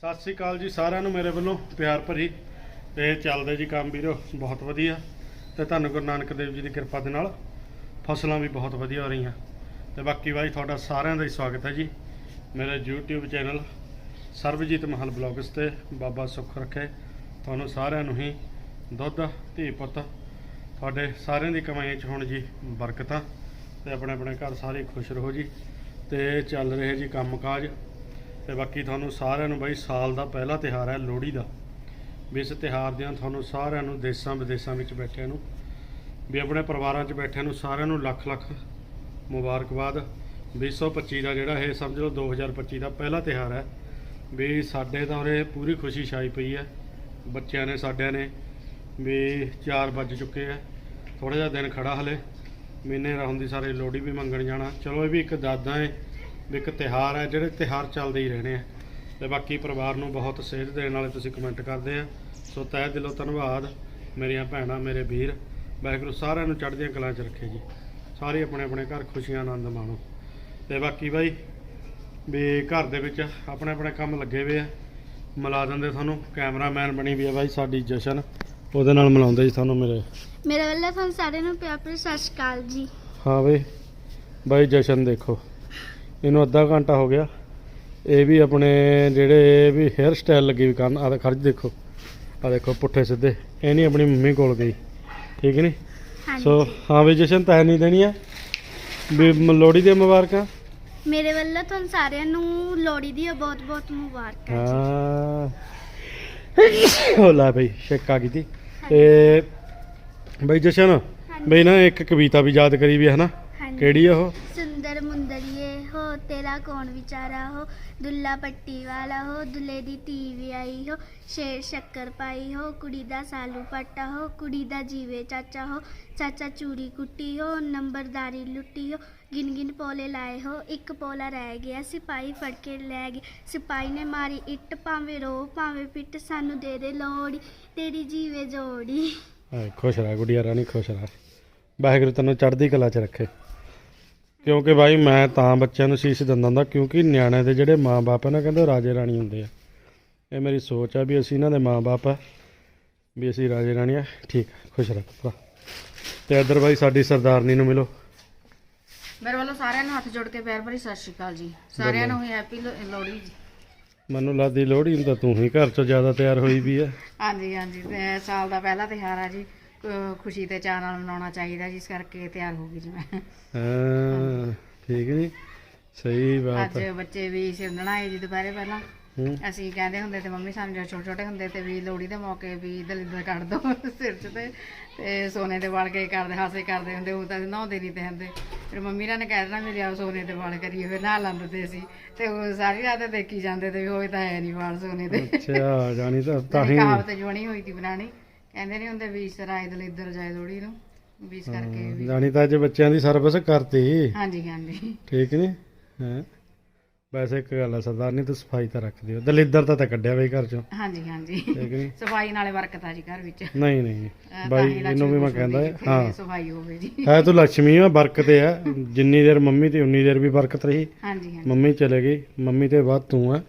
ਸਤਿ ਸ੍ਰੀ ਅਕਾਲ ਜੀ ਸਾਰਿਆਂ ਨੂੰ ਮੇਰੇ ਵੱਲੋਂ ਪਿਆਰ ਭਰੀ ਤੇ ਚੱਲਦੇ ਜੀ ਕੰਮ ਵੀਰੋ, ਬਹੁਤ ਵਧੀਆ ਤੇ ਤੁਹਾਨੂੰ ਗੁਰੂ ਨਾਨਕ ਦੇਵ ਜੀ ਦੀ ਕਿਰਪਾ ਦੇ ਨਾਲ ਫਸਲਾਂ ਵੀ ਬਹੁਤ ਵਧੀਆ ਹੋ ਰਹੀਆਂ। ਤੇ ਬਾਕੀ ਬਾਈ ਤੁਹਾਡਾ ਸਾਰਿਆਂ ਦਾ ਹੀ ਸਵਾਗਤ ਹੈ ਜੀ। ਮੇਰੇ YouTube ਚੈਨਲ ਸਰਬਜੀਤ ਮਹਲ ਬਲੌਗਸ ਤੇ ਬਾਬਾ ਸੁੱਖ ਰੱਖੇ। ਤੁਹਾਨੂੰ ਸਾਰਿਆਂ ਨੂੰ ਹੀ ਦੁੱਧ, ਧੀ ਪੁੱਤ, ਤੁਹਾਡੇ ਸਾਰਿਆਂ ਦੀ ਕਮਾਈ 'ਚ ਹੁਣ ਜੀ ਬਰਕਤਾਂ ਤੇ ਆਪਣੇ ਆਪਣੇ ਘਰ ਸਾਰੇ ਖੁਸ਼ ਰਹੋ ਜੀ। ਤੇ ਚੱਲ ਰਹੇ ਜੀ ਕੰਮਕਾਜ ਤੇ ਬਾਕੀ ਤੁਹਾਨੂੰ ਸਾਰਿਆਂ ਨੂੰ ਬਾਈ ਸਾਲ ਦਾ ਪਹਿਲਾ ਤਿਹਾਰ ਹੈ, ਲੋਹੜੀ ਦਾ। ਵੀ ਇਸ ਤਿਹਾਰ ਦੀਆਂ ਤੁਹਾਨੂੰ ਸਾਰਿਆਂ ਨੂੰ ਦੇਸ਼ਾਂ ਵਿਦੇਸ਼ਾਂ ਵਿੱਚ ਬੈਠਿਆਂ ਨੂੰ, ਵੀ ਆਪਣੇ ਪਰਿਵਾਰਾਂ 'ਚ ਬੈਠਿਆਂ ਨੂੰ ਸਾਰਿਆਂ ਨੂੰ ਲੱਖ ਲੱਖ ਮੁਬਾਰਕਬਾਦ। 2025 ਦਾ ਜਿਹੜਾ ਇਹ ਸਮਝ ਲਓ 2025 ਦਾ ਪਹਿਲਾ ਤਿਹਾਰ ਹੈ। ਵੀ ਸਾਡੇ ਤਾਂ ਉਰੇ ਪੂਰੀ ਖੁਸ਼ੀ ਛਾਈ ਪਈ ਹੈ, ਬੱਚਿਆਂ ਨੇ ਸਾਡਿਆਂ ਨੇ। ਵੀ 4 ਵੱਜ ਚੁੱਕੇ ਆ ਥੋੜਾ ਜਿਹਾ ਦਿਨ ਖੜਾ ਹਲੇ, ਮਹੀਨੇ ਹੁੰਦੀ ਸਾਰੇ ਲੋਹੜੀ ਵੀ ਮੰਗਣ ਜਾਣਾ। ਚਲੋ ਇਹ ਵੀ ਇੱਕ ਦਾਦਾ ਹੈ ਵੀ ਇੱਕ ਤਿਹਾਰ ਹੈ ਜਿਹੜੇ ਤਿਹਾਰ ਚੱਲਦੇ ਹੀ ਰਹਿਣੇ ਆ। ਤੇ ਬਾਕੀ ਪਰਿਵਾਰ ਨੂੰ ਬਹੁਤ ਸੇਧ ਦੇਣ ਵਾਲੇ ਤੁਸੀਂ ਕਮੈਂਟ ਕਰਦੇ ਆ। ਸੋ ਤਹਿ ਦਿਲੋਂ ਧੰਨਵਾਦ ਮੇਰੀਆਂ ਭੈਣਾਂ ਮੇਰੇ ਵੀਰ। ਵਾਹਿਗੁਰੂ ਸਾਰਿਆਂ ਨੂੰ ਚੜ੍ਹਦੀਆਂ ਕਲਾਂ 'ਚ ਰੱਖੇ ਜੀ। ਸਾਰੇ ਆਪਣੇ ਆਪਣੇ ਘਰ ਖੁਸ਼ੀਆਂ ਆਨੰਦ ਮਾਣੋ। ਤੇ ਬਾਕੀ ਬਾਈ ਵੀ ਘਰ ਦੇ ਵਿੱਚ ਆਪਣੇ ਆਪਣੇ ਕੰਮ ਲੱਗੇ ਹੋਏ ਆ। ਮਿਲਾ ਦਿੰਦੇ ਤੁਹਾਨੂੰ। ਕੈਮਰਾਮੈਨ ਬਣੀ ਵੀ ਆ ਬਾਈ ਸਾਡੀ ਜਸ਼ਨ। ਉਹਦੇ ਨਾਲ ਮਿਲਾਉਂਦੇ ਜੀ ਤੁਹਾਨੂੰ ਮੇਰੇ। ਮੇਰੇ ਵੱਲੋਂ ਤੁਹਾਨੂੰ ਸਾਰਿਆਂ ਨੂੰ ਪਿਆਰ ਭਰੀ ਸਤਿ ਸ਼੍ਰੀ ਅਕਾਲ ਜੀ। ਹਾਂ ਬਈ। ਬਾਈ ਜਸ਼ਨ ਦੇਖੋ। ਇਹਨੂੰ ਅੱਧਾ ਘੰਟਾ ਹੋ ਗਿਆ। ਇਹ ਵੀ ਆਪਣੇ ਜਿਹੜੇ ਵੀ ਹੇਅਰ ਸਟਾਈਲ ਲੱਗੀ ਵੀ ਕਰਨ ਆ ਖਰਚ ਦੇਖੋ ਆ ਦੇਖੋ ਪੁੱਠੇ ਸਿੱਧੇ ਇਹ ਨਹੀਂ ਆਪਣੀ ਮੰਮੀ ਕੋਲ ਗਈ ਠੀਕ ਨਹੀਂ ਸੋ ਹਾਂ ਬਈ ਜਸ਼ਨ ਤੈਨੂੰ ਨਹੀਂ ਦੇਣੀ ਆ ਵੀ ਲੋਹੜੀ ਦੀਆਂ ਮੁਬਾਰਕਾਂ? ਮੇਰੇ ਵੱਲੋਂ ਤੁਹਾਨੂੰ ਸਾਰਿਆਂ ਨੂੰ ਲੋਹੜੀ ਦੀਆਂ ਬਹੁਤ ਬਹੁਤ ਮੁਬਾਰਕਾਂ ਹਾਂ। ਹੋ ਲੈ ਬਈ ਸ਼ੱਕਾ ਕੀਤੀ ਤੇ। ਬਈ ਜਸ਼ਨ। ਬਈ ਨਾ ਇੱਕ ਕਵਿਤਾ ਵੀ ਯਾਦ ਕਰੀ ਵੀ ਹੈ ਨਾ। ਕਿਹੜੀ ਆ ਉਹ? ਸੁੰਦਰ ਮੁੰਦਰੀਏ ਹੋ ਤੇਰਾ ਕੌਣ ਵਿਚਾਰਾ ਹੋ ਦੁੱਲਾ ਪੱਟੀ ਵਾਲਾ ਹੋ ਦੁੱਲੇ ਦੀ ਧੀ ਵੀ ਹੋ ਸ਼ੇਰ ਸ਼ੱਕਰ ਪਾਈ ਹੋ ਕੁੜੀ ਦਾ ਸਾਲੂ ਪੱਟਾ ਹੋ ਕੁੜੀ ਦਾ ਜੀਵੇ ਚਾਚਾ ਹੋ ਚਾਚਾ ਚੂੜੀ ਕੁੱਟੀ ਹੋ ਨੰਬਰਦਾਰੀ ਲੁੱਟੀ ਹੋ ਗਿਣ ਗਿਣ ਪੋਲੇ ਲਾਏ ਹੋ ਇੱਕ ਪੋਲਾ ਰਹਿ ਗਿਆ, ਸਿਪਾਹੀ ਫੜ ਕੇ ਲੈ ਗਏ ਸਿਪਾਹੀ ਨੇ ਮਾਰੀ ਇੱਟ, ਭਾਵੇਂ ਰੋ ਭਾਵੇਂ ਪਿੱਟ, ਸਾਨੂੰ ਦੇ ਦੇ ਲੋੜੀ ਤੇਰੀ ਜੀਵੇ ਜੋੜੀ ਹਾਂ, ਖੁਸ਼ ਰਹਿ ਗੁੜੀਆ ਰਾਣੀ, ਖੁਸ਼ ਰਹਿ। ਵਾਹਿਗੁਰੂ ਤੈਨੂੰ ਚੜ੍ਹਦੀ ਕਲਾ 'ਚ ਰੱਖੇ। ਕਿਉਂਕਿ ਭਾਈ ਮੈਂ ਤਾਂ ਬੱਚਿਆਂ ਨੂੰ ਸੀਸ ਦਿੰਦਾ ਹੁੰਦਾ ਕਿਉਂਕਿ ਨਿਆਣੇ ਦੇ ਜਿਹੜੇ ਮਾਪੇ ਨਾ ਕਹਿੰਦੇ ਰਾਜੇ ਰਾਣੀ ਹੁੰਦੇ ਆ। ਇਹ ਮੇਰੀ ਸੋਚ ਆ ਵੀ ਅਸੀਂ ਇਹਨਾਂ ਦੇ ਮਾਪੇ ਆ ਵੀ ਅਸੀਂ ਰਾਜੇ ਰਾਣੀ ਆ। ਠੀਕ ਖੁਸ਼ ਰਹਿ ਪੁੱਤਰਾ ਤੇ ਇੱਧਰ ਭਾਈ ਸਾਡੀ ਸਰਦਾਰਨੀ ਨੂੰ ਮਿਲੋ। ਮੇਰੇ ਵੱਲੋਂ ਸਾਰਿਆਂ ਨੂੰ ਹੱਥ ਜੋੜ ਕੇ ਪਿਆਰ ਭਰੀ ਸਤਿ ਸ਼੍ਰੀ ਅਕਾਲ ਜੀ। ਸਾਰਿਆਂ ਨੂੰ ਹੈਪੀ ਲੋਹੜੀ ਜੀ। ਮੈਨੂੰ ਲੱਗਦੀ ਲੋਹੜੀ ਨੂੰ ਤਾਂ ਤੂੰ ਹੀ ਘਰ 'ਚੋਂ ਜ਼ਿਆਦਾ ਤਿਆਰ ਹੋਈ ਵੀ ਆ। ਹਾਂਜੀ ਹਾਂਜੀ ਤੇ ਸਾਲ ਦਾ ਪਹਿਲਾ ਤਿਉਹਾਰ ਆ ਜੀ। ਖੁਸ਼ੀ ਤੇ ਚਾਅ ਨਾਲ ਮਨਾਉਣਾ ਚਾਹੀਦਾ ਜਿਸ ਕਰਕੇ ਤਿਆਰ ਹੋ ਗਈ ਜੀ ਮੈਂ। ਹਾਂ ਠੀਕ ਨਹੀਂ ਸਹੀ ਬਾਤ ਅੱਜ ਹੈ ਬੱਚੇ ਵੀ ਸਿਰਦਣਾ ਹੈ ਜੀ ਦੁਪਹਿਰੇ ਪਹਿਲਾਂ। ਹੂੰ। ਅਸੀਂ ਕਹਿੰਦੇ ਹੁੰਦੇ ਤੇ ਮੰਮੀ ਸਾਨੂੰ ਜਦੋਂ ਛੋਟੇ ਛੋਟੇ ਹੁੰਦੇ ਤੇ ਵੀ ਲੋਹੜੀ ਦੇ ਮੌਕੇ ਵੀ ਦਲਿੱਦਰ ਕੱਢ ਦੋ ਸਿਰ 'ਚ ਤੇ ਤੇ ਸੋਨੇ ਦੇ ਵਾਲ ਕੇ ਕਰਦੇ ਹਾਸੇ ਕਰਦੇ ਹੁੰਦੇ ਉਹ ਤਾਂ ਨਹਾਉਂਦੇ ਨਹੀਂ ਤੇ ਹੁੰਦੇ। ਫਿਰ ਮੰਮੀ ਰਾਂ ਨੇ ਕਹਿ ਦੇਣਾ ਮੇਰੇ ਆਓ ਸੋਨੇ ਦੇ ਵਾਲ ਕਰੀਏ ਫਿਰ ਨਹਾ ਲੈਂਦੇ ਅਸੀਂ ਤੇ ਉਹ ਸਾਰੀ ਰਾਤ ਦੇਖੀ ਜਾਂਦੇ ਤੇ ਵੀ ਹੋਏ ਤਾਂ ਹੈ ਨਹੀਂ ਵਾਲ ਸੋਨੇ ਦੇ। ਅੱਛਾ ਜਾਣੀ ਤਾਂ ਤਾਂ ਤਾਂ ਹੀ। ਕਹਾਵਤ ਜੁਣੀ ਹੋਈ ਤੀ ਬਣਾਣੀ ਕਹਿੰਦੇ ਨਹੀਂ ਹੁੰਦੇ ਵੀ ਸਰ ਆਏ ਦਲ ਜਾਏ ਥੋੜੀ ਨੂੰ ਵੀ ਕਰਕੇ ਵੀ। ਤਾਂ ਜੇ ਬੱਚਿਆਂ ਦੀ ਸਰਵਿਸ ਕਰਤੀ। ਹਾਂਜੀ ਹਾਂਜੀ। ਠੀਕ ਨੇ? ਹਾਂ? ਵੈਸੇ ਇੱਕ ਗੱਲ ਆ ਸਰਦਾਰ ਨਹੀਂ ਤੁਸੀਂ ਸਫ਼ਾਈ ਤਾਂ ਰੱਖਦੇ ਹੋ ਦਲਿੱਦਰ ਤਾਂ ਤਾਂ ਕੱਢਿਆ ਬਈ ਘਰ ਚੋਂ। ਹਾਂਜੀ ਹਾਂਜੀ। ਠੀਕ ਨਹੀਂ ਸਫ਼ਾਈ ਨਾਲੇ ਬਰਕਤ ਆ ਜੀ ਘਰ ਵਿੱਚ। ਨਹੀਂ ਨਹੀਂ। ਬਾਈ ਇਹਨੂੰ ਵੀ ਮੈਂ ਕਹਿੰਦਾ ਹਾਂ। ਸਫ਼ਾਈ ਹੋਵੇ ਜੀ। ਹੈ ਤੂੰ ਲక్ష్ਮੀ ਆ ਬਰਕਤ ਆ। ਜਿੰਨੀ ਦੇਰ ਮੰਮੀ ਤੇ ਉਨੀ ਦੇਰ ਵੀ ਬਰਕਤ ਰਹੀ। ਹਾਂਜੀ ਹਾਂਜੀ। ਮੰਮੀ ਚਲੇ ਗਈ। ਮੰਮੀ ਤੇ ਬਾਅਦ ਤੂੰ ਆ।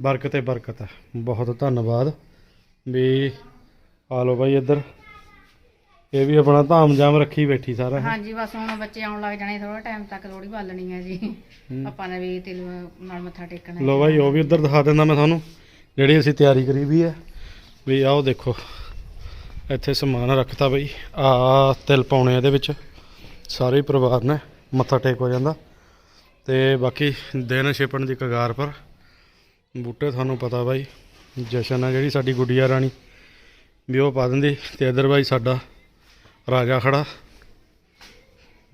ਬਰਕਤ ਤੇ ਬਰਕਤ ਬਹੁਤ ਧੰਨਵਾਦ। ਵੀ ਆ ਲੋ ਬਾਈ ਇੱਧਰ। ਇਹ ਵੀ ਆਪਣਾ ਧਾਮ ਜਾਮ ਰੱਖੀ ਬੈਠੀ ਸਾਰਾ। ਹਾਂਜੀ ਬਸ ਹੁਣ ਬੱਚੇ ਆਉਣ ਲੱਗ ਜਾਣੇ ਥੋੜਾ ਟਾਈਮ ਤੱਕ ਲੋਹੜੀ ਬਾਲਣੀ ਹੈ ਜੀ। ਹੂੰ। ਆਪਾਂ ਨੇ ਵੀ ਤਿਲ ਨਾਲ ਮੱਥਾ ਟੇਕਣਾ ਹੈ। ਲੋ ਬਾਈ ਉਹ ਵੀ ਉੱਧਰ ਦਿਖਾ ਦਿੰਦਾ ਮੈਂ ਤੁਹਾਨੂੰ। ਜਿਹੜੀ ਅਸੀਂ ਤਿਆਰੀ ਕਰੀ ਵੀ ਹੈ। ਵੀ ਆਓ ਦੇਖੋ ਇੱਥੇ ਸਮਾਨ ਰੱਖਤਾ ਬਈ। ਆ ਤਿਲ ਪਾਉਣੇ ਇਹਦੇ ਵਿੱਚ। ਸਾਰੇ ਹੀ ਪਰਿਵਾਰ ਨੇ ਮੱਥਾ ਟੇਕ ਹੋ ਜਾਂਦਾ। ਤੇ ਬਾਕੀ ਦਿਨ ਛਿਪਣ ਦੀ ਕਗਾਰ ਪਰ ਬੂਟੇ ਤੁਹਾਨੂੰ ਪਤਾ ਬਾਈ ਜਸ਼ਨ ਆ ਜਿਹੜੀ ਸਾਡੀ ਗੁੱਡੀਆ ਰਾਣੀ। ਵੀ ਉਹ ਪਾ ਦਿੰਦੀ ਤੇ ਇੱਧਰ ਬਾਈ ਸਾਡਾ ਰਾਜਾ ਖੜਾ,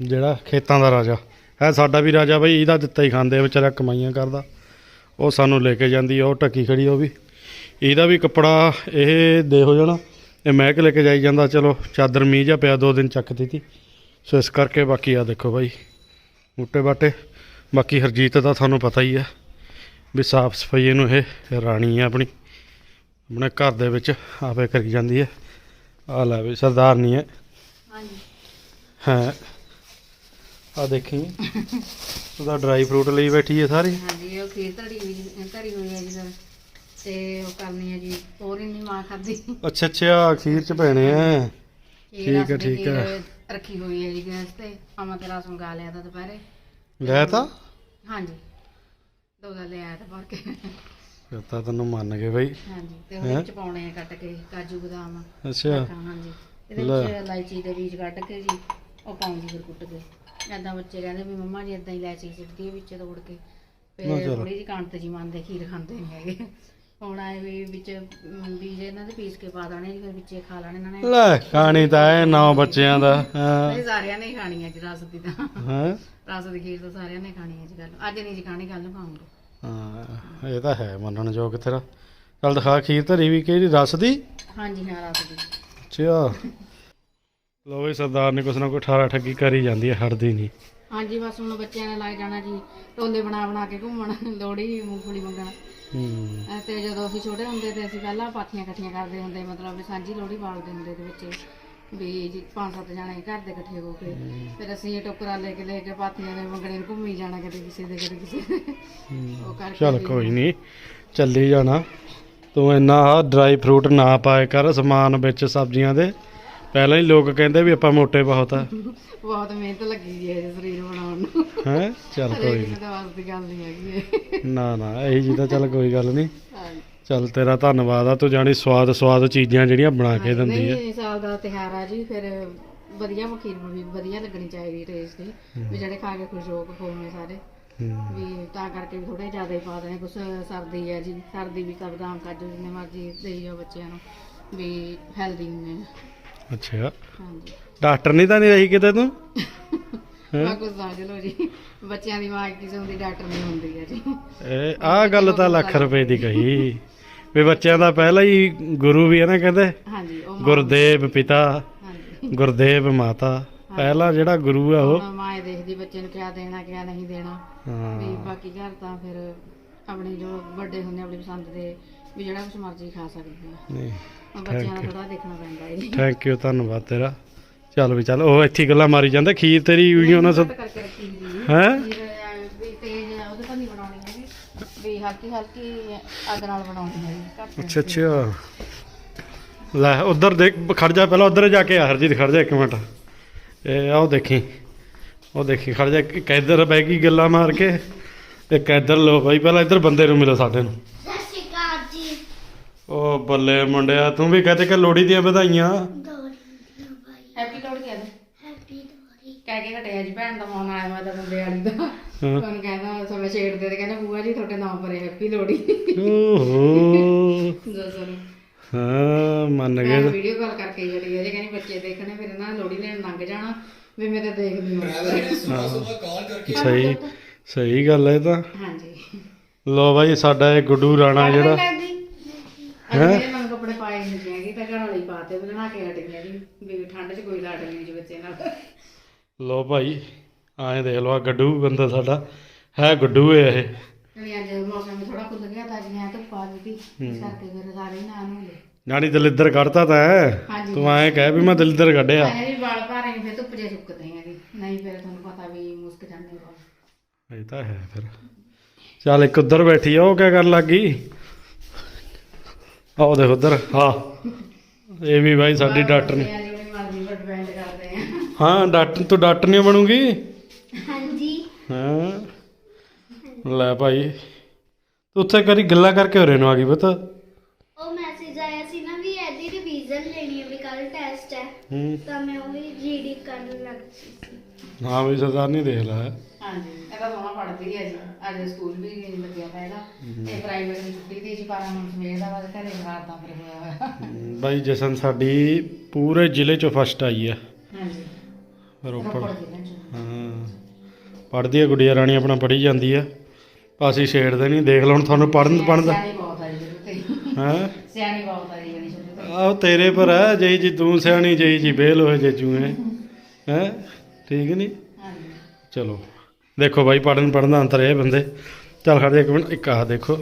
ਜਿਹੜਾ ਖੇਤਾਂ ਦਾ ਰਾਜਾ। ਹੈ ਸਾਡਾ ਵੀ ਰਾਜਾ ਬਾਈ, ਇਹਦਾ ਦਿੱਤਾ ਹੀ ਖਾਂਦੇ ਵਿਚਾਰਾ ਕਮਾਈਆਂ ਕਰਦਾ। ਉਹ ਸਾਨੂੰ ਲੈ ਕੇ ਜਾਂਦੀ ਉਹ ਟੱਕੀ ਖੜੀ ਉਹ ਵੀ। ਇਹਦਾ ਵੀ ਕੱਪੜਾ ਇਹ ਦੇ ਹੋ ਜਾਣਾ, ਇਹ ਮਹਿਕ ਲੈ ਕੇ ਜਾਈ ਜਾਂਦਾ, ਚਲੋ ਚਾਦਰ ਮੀਂਹ ਜਾ ਪਿਆ, ਦੋ ਦਿਨ ਚੱਕ ਦਿੱਤੀ। ਸੋ ਇਸ ਕਰਕੇ ਬਾਕੀ ਆ ਦੇਖੋ ਬਾਈ ਬੂਟੇ ਬਾਟੇ। ਬਾਕੀ ਹਰਜੀਤ ਦਾ ਤੁਹਾਨੂੰ ਪਤਾ ਹੀ ਆ ਵੀ ਸਾਫ਼ ਸਫ਼ਾਈ ਇਹਨੂੰ ਇਹ ਰਾਣੀ ਆ ਆਪਣੀ। ਆਪਣੇ ਘਰ ਦੇ ਵਿੱਚ ਆਪੇ ਕਰੀ ਜਾਂਦੀ ਹੈ। ਆ ਲੈ ਵੀ ਸਰਦਾਰਨੀ ਹੈ। ਹਾਂਜੀ। ਹਾਂ। ਆ ਦੇਖੀ। ਉਹਦਾ ਡਰਾਈ ਫਰੂਟ ਲਈ ਬੈਠੀ ਹੈ ਸਾਰੀ। ਹਾਂਜੀ ਉਹ ਖੀਰ ਧੜੀ ਵੀ ਧਰੀ ਹੋਈ ਹੈ ਜੀ ਸਰ। ਤੇ ਉਹ ਕਰਨੀ ਹੈ ਜੀ ਹੋਰ ਇੰਨੀ ਮਾਂ ਖਾਦੀ ਅੱਛਾ ਅੱਛਾ ਖੀਰ ਚ ਪੈਣੇ ਆ ਠੀਕ ਹੈ, ਠੀਕ ਹੈ। ਰੱਖੀ ਹੋਈ ਹੈ ਜੀ ਗੈਸ ਤੇ। ਆਮਾ ਤੇ ਰਸ ਮੰਗਾ ਲਿਆ ਤਾਂ ਦੁਪਹਿਰੇ। ਲੈ ਤਾਂ? ਹਾਂਜੀ। ਦੋ ਦਾ ਲਿਆ ਤਾਂ ਭਰ ਕੇ। ਫਿਰ ਤਾਂ ਤੈਨੂੰ ਮੰਨ ਗਏ ਬਈ। ਹਾਂਜੀ ਤੇ? ਉਹਦੇ ਵਿੱਚ ਪਾਉਣੇ ਆ ਕੱਟ ਕੇ ਕਾਜੂ ਬਦਾਮ। ਅੱਛਾ। ਹਾਂਜੀ। ਇਹਦੇ। ਵਿੱਚ ਇਲਾਇਚੀ ਦੇ ਬੀਜ ਕੱਢ ਕੇ ਜੀ ਉਹ ਪਾਉਂਗੀ ਫਿਰ ਕੁੱਟ ਕੇ। ਐਦਾਂ ਬੱਚੇ ਕਹਿੰਦੇ ਵੀ ਮੰਮਾ ਜੀ ਐਦਾਂ ਇਲਾਇਚੀ ਸਿੱਟਦੀ ਹੈ ਵਿੱਚ ਤੋੜ ਕੇ। ਨਾ ਫਿਰ ਚਲੋ। ਥੋੜੀ ਜਿਹੀ ਕਣਕ ਜੀ ਮੰਨਦੇ ਖੀਰ ਖਾਂਦੇ ਨਹੀਂ ਹੈਗੇ। ਹੁਣ ਆਏ ਵੀ ਵਿੱਚ ਅਮ, ਬੀਜ ਇਹਨਾਂ ਦੇ ਪੀਸ ਕੇ ਪਾ ਦੇਣੇ ਜੀ ਫਿਰ ਵਿੱਚੇ ਖਾ ਲੈਣੇ ਇਹਨਾਂ ਨੇ। ਲੈ ਖਾਣੀ ਤਾਂ ਇਹ ਨੌ ਬੱਚਿਆਂ ਦਾ ਹਾਂ। ਇਹ ਸਾਰਿਆਂ ਨੇ ਖਾਣੀ ਹੈ ਜੀ ਰਸ ਦੀ ਤਾਂ। ਹਾਂ। ਰਸ ਦੀ ਖੀਰ ਤਾਂ ਸਾਰਿਆਂ ਨੇ ਖਾਣੀ ਹੈ ਜੀ ਕੱਲ ਅੱਜ ਨਹੀਂ ਜੀ ਖਾਣੀ ਕੱਲ ਨੂੰ ਖਾਵਾਂਗੇ ਹਾਂ ਇਹ ਤਾਂ ਹੈ ਮੰਨਣ ਯੋਗ ਤੇਰਾ। ਚੱਲ ਦਿਖਾ ਖੀਰ ਧਰੀ ਵੀ ਕਿਹੜੀ ਰਸ ਦੀ ਹਾਂਜੀ ਹਾਂ ਰਸ ਦੀ ਅੱਛਾ। ਲੋ ਵੀ ਸਰਦਾਰ ਨੇ ਕੁਛ ਨਾ ਕੋਈ ਠਾਰਾ ਠੱਗੀ ਕਰੀ ਜਾਂਦੀ ਹੈ ਹਟਦੀ ਨਹੀਂ। ਹਾਂਜੀ ਬਸ ਹੁਣ ਬੱਚਿਆਂ ਨੇ ਲੱਗ ਜਾਣਾ ਜੀ ਟੋਲੇ ਬਣਾ ਬਣਾ ਕੇ ਘੁੰਮਣ ਲੋੜੀ ਮੂੰਗਫਲੀ ਮੰਗਣ। ਹੂੰ। ਤੇ ਜਦੋਂ ਅਸੀਂ ਛੋਟੇ ਹੁੰਦੇ ਤੇ ਅਸੀਂ ਪਹਿਲਾਂ ਪਾਥੀਆਂ ਇਕੱਠੀਆਂ ਕਰਦੇ ਹੁੰਦੇ ਮਤਲਬ ਸਾਂਝੀ ਲੋਹੜੀ ਬਾਲਦੇ ਹੁੰਦੇ ਦੇ ਵਿੱਚ। ਵੀ ਜੀ ਪੰਜ ਸੱਤ ਜਾਣੇ ਘਰ ਦੇ ਇਕੱਠੇ ਹੋ ਕੇ। ਫਿਰ ਅਸੀਂ ਇਹ ਟੋਕਰਾ ਲੈ ਕੇ ਲੈ ਕੇ ਪਾਥੀਆਂ ਦੇ ਮੰਗਣੇ ਨੂੰ ਘੁੰਮੀ ਜਾਣਾ ਕਦੇ ਕਿਸੇ ਦੇ ਕਦੇ ਕਿਸੇ ਦੇ। ਉਹ ਕਰਕੇ ਚੱਲ ਕੋਈ ਨਹੀਂ ਚੱਲੀ ਜਾਣਾ। ਤੂੰ ਇੰਨਾ ਡਰਾਈ ਫਰੂਟ ਨਾ ਪਾਏ ਕਰ ਸਮਾਨ ਵਿੱਚ ਸਬਜ਼ੀਆਂ ਦੇ। ਪਹਿਲਾਂ ਹੀ ਲੋਕ ਕਹਿੰਦੇ ਵੀ ਆਪਾਂ ਮੋਟੇ ਬਹੁਤ ਆ। ਬਹੁਤ ਮਿਹਨਤ ਲੱਗੀ ਜੀ ਇਹ ਸਰੀਰ ਬਣਾਉਣ ਨੂੰ। ਹੈ? ਚੱਲ ਕੋਈ ਗੱਲ ਨਹੀਂ ਹੈਗੀ ਨਾ ਨਾ ਇਹੀ ਜੀ ਤਾਂ ਚੱਲ ਕੋਈ ਗੱਲ ਨਹੀਂ। ਚੱਲ ਤੇਰਾ ਧੰਨਵਾਦ ਆ ਤੂੰ ਜਾਣੀ ਸਵਾਦ ਸਵਾਦ ਚੀਜ਼ਾਂ ਜਿਹੜੀਆਂ ਬਣਾ ਕੇ ਦਿੰਦੀ ਹੈ ਨਹੀਂ ਸਾਲ ਦਾ ਤਿਹਾਰ ਆ ਜੀ ਫਿਰ ਵਧੀਆ ਮਖੀਰ ਵੀ ਵਧੀਆ ਲੱਗਣੀ ਚਾਹੀਦੀ ਟੇਸਟ ਦੀ ਵੀ ਜਿਹੜੇ ਖਾ ਕੇ ਖੁਸ਼ ਹੋ ਕੇ ਹੋਣਗੇ ਸਾਰੇ। ਵੀ ਤਾਂ ਕਰਕੇ ਵੀ ਥੋੜੇ ਜ਼ਿਆਦਾ ਹੀ ਪਾ ਦੇਣੇ ਕੁਛ ਸਰਦੀ ਹੈ ਜੀ ਸਰਦੀ ਵੀ ਤਾਂ ਬਦਾਮ ਕਾਜੂ ਜਿੰਨੇ ਮਰਜ਼ੀ ਦੇਈ ਜਾਓ ਬੱਚਿਆਂ ਨੂੰ ਵੀ ਹੈਲਦੀ ਆ। ਅੱਛਾ। ਹਾਂਜੀ। ਡਾਕਟਰ ਨਹੀਂ ਤਾਂ ਨਹੀਂ ਰਹੀ ਕਿਤੇ ਤੂੰ? ਆ ਕੁਝ ਸਮਝ ਲਓ ਜੀ ਬੱਚਿਆਂ ਦੀ ਮਾਂ ਕਿਸੇ ਹੁੰਦੀ ਡਾਕਟਰ ਨਹੀਂ ਹੁੰਦੀ ਹੈ ਜੀ। ਇਹ ਆਹ ਗੱਲ ਤਾਂ ਲੱਖ ਰੁਪਏ ਦੀ ਕਹੀ। ਵੀ ਬੱਚਿਆਂ ਦਾ ਪਹਿਲਾ ਹੀ ਗੁਰੂ ਵੀ ਹੈ ਨਾ ਕਹਿੰਦੇ? ਹਾਂਜੀ ਉਹ ਮਾਂ- ਗੁਰਦੇਵ ਪਿਤਾ ਹਾਂਜੀ। ਗੁਰਦੇਵ ਮਾਤਾ। ਪਹਿਲਾ ਜਿਹੜਾ ਗੁਰੂ ਆ ਉਹ। ਹੁਣ ਮਾਂ ਇਹ ਦੇਖਦੀ ਬੱਚੇ ਨੂੰ ਕਿਆ ਦੇਣਾ ਕਿਆ ਨਹੀਂ ਦੇਣਾ। ਵੀ ਹਾਂ ਬਾਕੀ ਘਰ ਤਾਂ ਫਿਰ ਆਪਣੇ ਜੋ ਵੱਡੇ ਹੁੰਦੇ ਆਪਣੀ ਪਸੰਦ ਦੇ ਵੀ ਜਿਹੜਾ ਕੁਝ ਮਰਜ਼ੀ ਖਾ ਸਕਦੇ ਆ। ਨਹੀਂ ਹੁਣ ਬੱਚਿਆਂ ਦਾ ਥੋੜਾ ਦੇਖਣਾ ਪੈਂਦਾ ਹੈ ਜੀ ਥੈਂਕ ਯੂ ਧੰਨਵਾਦ ਤੇਰਾ। ਚੱਲ ਵੀ ਚੱਲ ਉਹ ਇੱਥੇ ਹੀ ਗੱਲਾਂ ਮਾਰੀ ਜਾਂਦਾ। ਖੀਰ ਤੇਰੀ ਹੋਈ ਉਹਨਾਂ ਸਭ। ਘੱਟ ਕਰਕੇ ਰੱਖੀ ਜੀ ਹੈ? ਵੀ ਤੇਜ਼ ਉਹਦੇ ਤਾਂ ਨਹੀਂ ਬਣਾਉਣੀ। ਵੀ ਹਲਕੀ ਹਲਕੀ ਅੱਗ ਨਾਲ ਬਣਾਉਣੀ ਹੈ ਜੀ। ਘੱਟ ਅੱਛਾ ਅੱਛਾ। ਲੈ ਉਧਰ ਦੇਖ ਖੜ ਜਾ ਪਹਿਲਾਂ ਉਧਰ ਜਾ ਕੇ ਆ ਹਰਜੀਤ ਖੜ ਜਾ ਇੱਕ ਮਿੰਟ। ਇਹ ਆਓ ਦੇਖੀ ਉਹ ਦੇਖੀ ਖੜ ਜਾ ਇੱਕ ਇੱਧਰ ਬਹਿ ਗਈ ਗੱਲਾਂ ਮਾਰ ਕੇ ਇੱਕ ਇੱਧਰ ਲੋ ਬਾਈ ਪਹਿਲਾਂ ਇੱਧਰ ਬੰਦੇ ਨੂੰ ਮਿਲੋ ਸਾਡੇ ਨੂੰ। ਸਤਿ ਸ਼੍ਰੀ ਅਕਾਲ ਜੀ। ਉਹ ਬੱਲੇ ਮੁੰਡਿਆ ਤੂੰ ਵੀ ਕਹਤੇ ਕਿ ਲੋੜੀ ਦੀਆਂ ਵਧਾਈਆਂ। ਹੈਪੀ ਲੋਹੜੀ ਕਹਿ ਦੇ ਹੈਪੀ ਦੋਰੀ ਕਹਿ ਕੇ ਘਟਿਆ ਜੀ ਭੈਣ ਦਾ ਫੋਨ ਆਇਆ ਮੈਂ ਤਾਂ ਮੁੰਡੇ ਵਾਲੀ ਦਾ। ਉਹਨੂੰ ਕਹਿੰਦਾ ਸਮੇਂ ਛੇੜਦੇ ਤੇ ਕਹਿੰਦਾ ਬੂਆ ਜੀ ਤੁਹਾਡੇ ਨਾਮ ਪਰ ਹੈਪੀ ਲੋਹੜੀ ਓਹੋ। ਹਾਂ ਮੰਨ ਮੈਂ ਗਏ ਵੀਡੀਓ ਕਾਲ ਕਰਕੇ ਜੜੀ ਹੈ ਜੇ ਕਹਿੰਦੀ ਬੱਚੇ ਦੇਖਣੇ ਫਿਰ ਨਾ ਲੋਹੜੀ ਲੈਣ ਲੰਘ ਜਾਣਾ ਵੀ ਮੈਂ ਤਾਂ ਦੇਖਦੀ ਹਾਂ। ਸਹੀ ਸਹੀ ਗੱਲ ਹੈ ਇਹ ਤਾਂ। ਹਾਂਜੀ। ਲੋ ਬਾਈ ਸਾਡਾ ਇਹ ਗੁੱਡੂ ਰਾਣਾ ਜਿਹੜਾ। ਹੈਂ? ਮੈਂ ਕੱਪੜੇ ਪਾਏ ਨਹੀਂ ਹੈਗੇ ਤਾਂ ਘਰ ਵਾਲੀ ਪਾਤੇ ਬਣਾ ਕੇ ਹਟ ਗਈਆਂ ਜੀ। ਵੀ ਠੰਡ 'ਚ ਕੋਈ ਲੜ ਨਹੀਂ ਜੀ ਬੱਚੇ ਨਾਲ। ਲੋ ਭਾਈ ਆਏ ਦੇਖ ਲਓ ਆ ਗੱਡੂ ਬੰਦਾ ਸਾਡਾ ਹੈ ਗੁੱਡੂ ਇਹ ਇਹ। ਨਹੀਂ ਅੱਜ ਮੌਸਮ ਥੋੜਾ ਖੁੱਲ ਗਿਆ ਤਾਂ ਜੀ ਮੈਂ ਤਾਂ ਪਾ ਦਿੱਤੀ। ਇਸ ਕਰਕੇ ਫਿਰ ਸਾਰੇ ਹੀ ਨਾ ਨੂੰ ਲੈ ਜਾਣੀ ਦਲਿੱਦਰ ਕੱਢਤਾ ਤਾਂ ਹੈ। ਹਾਂਜੀ। ਤੂੰ ਐਂ ਕਹਿ ਵੀ ਮੈਂ ਦਲਿੱਦਰ ਕੱਢਿਆ। ਐ ਵੀ ਵਾਲ ਭਾਰੇ ਨੇ ਫਿਰ ਧੁੱਪ ਜੇ ਸੁੱਕਦੇ ਆ ਜੀ। ਨਹੀਂ ਫਿਰ ਤੁਹਾਨੂੰ ਪਤਾ ਵੀ ਮੁਸਕ ਜਾਂਦੇ ਵਾਲ ਇਹ ਤਾਂ ਹੈ ਫਿਰ। ਚੱਲ ਇੱਕ ਉੱਧਰ ਬੈਠੀ ਆ ਉਹ ਕਿਆ ਕਰਨ ਲੱਗੀ ਆਓ ਦੇਖ ਉੱਧਰ ਹਾਂ ਇਹ ਵੀ ਭਾਈ ਸਾਡੀ ਡਾਕਟਰ ਨੇ। ਆ ਜਿਹੜੀ ਮਰਜ਼ੀ ਪਰ ਡਿਪੈਂਡ ਕਰਦੇ ਆ। ਹਾਂ ਡਾਕਟਰ ਤੂੰ ਡਾਕਟਰ ਨਹੀਂ ਬਣੂਗੀ? ਹਾਂ। ਲੈ ਭਾਈ ਤੂੰ ਉੱਥੇ ਕਰੀ ਗੱਲਾਂ ਕਰਕੇ ਹੋਰੇ ਨੂੰ ਆ ਗਈ ਪਤਾ। ਉਹ ਮੈਸੇਜ ਆਇਆ ਸੀ ਨਾ ਵੀ ਇਹਦੀ ਰਿਵੀਜ਼ਨ ਲੈਣੀ ਹੈ ਵੀ ਕੱਲ ਟੈਸਟ ਹੈ। ਹੂੰ। ਤਾਂ ਮੈਂ ਉਹ ਵੀ ਰੀਡਿੰਗ ਕਰਨ ਲੱਗ ਸੀ। ਹਾਂ ਵੀ ਸਰਦਾਰ ਨਹੀਂ ਦੇਖ ਲੈ। ਹਾਂਜੀ ਇਹ ਤਾਂ ਸੋਹਣਾ ਪੜ੍ਹਦੀ ਹੈ ਜੀ। ਅੱਜ ਸਕੂਲ ਵੀ ਨਹੀਂ ਲੱਗਿਆ ਪਹਿਲਾਂ ਤੇ ਪ੍ਰਾਈਵੇਟ ਦੀ ਛੁੱਟੀ ਦੀ ਜੀ ਪਰ ਹੁਣ ਸਵੇਰ ਦਾ ਬਾਅਦ ਘਰੇ ਰਾਤਾਂ ਫਿਰ ਹੋਇਆ ਹੋਇਆ ਬਾਈ ਜਸਨ ਸਾਡੀ ਪੂਰੇ ਜ਼ਿਲ੍ਹੇ ਚੋਂ ਫਸਟ ਆਈ ਆ। ਹਾਂਜੀ। ਰੋਪੜ। ਰੋਪੜ ਜ਼ਿਲ੍ਹੇ ਚ। ਹਾਂ। ਪੜ੍ਹਦੀ ਆ ਗੁੜੀਆ ਰਾਣੀ ਆਪਣਾ ਪੜ੍ਹੀ ਜਾਂਦੀ ਆ। ਅਸੀਂ ਛੇੜਦੇ ਨਹੀਂ ਦੇਖ ਲਓ ਹੁਣ ਤੁਹਾਨੂੰ ਜੀ ਸ਼ੁਰੂ ਤੋਂ। ਹੀ। ਸਿਆਣੀ ਬਹੁਤ ਆ ਜੀ। ਆਹ ਤੇਰੇ ਪਰ ਹੈ ਜਈ ਜੀ ਤੂੰ ਸਿਆਣੀ ਜਈ ਜੀ ਬੇਲ ਹੋਏ ਜੇ ਚੂਹੇ ਹੈ? ਠੀਕ ਨਹੀਂ ਹਾਂਜੀ। ਚਲੋ। ਦੇਖੋ ਬਾਈ ਪੜਨ ਪੜਨ ਦਾ ਅੰਤਰ ਇਹ ਬੰਦੇ। ਚੱਲ ਖੜ ਜਾ ਇੱਕ ਮਿੰਟ ਇੱਕ ਆਹ ਦੇਖੋ।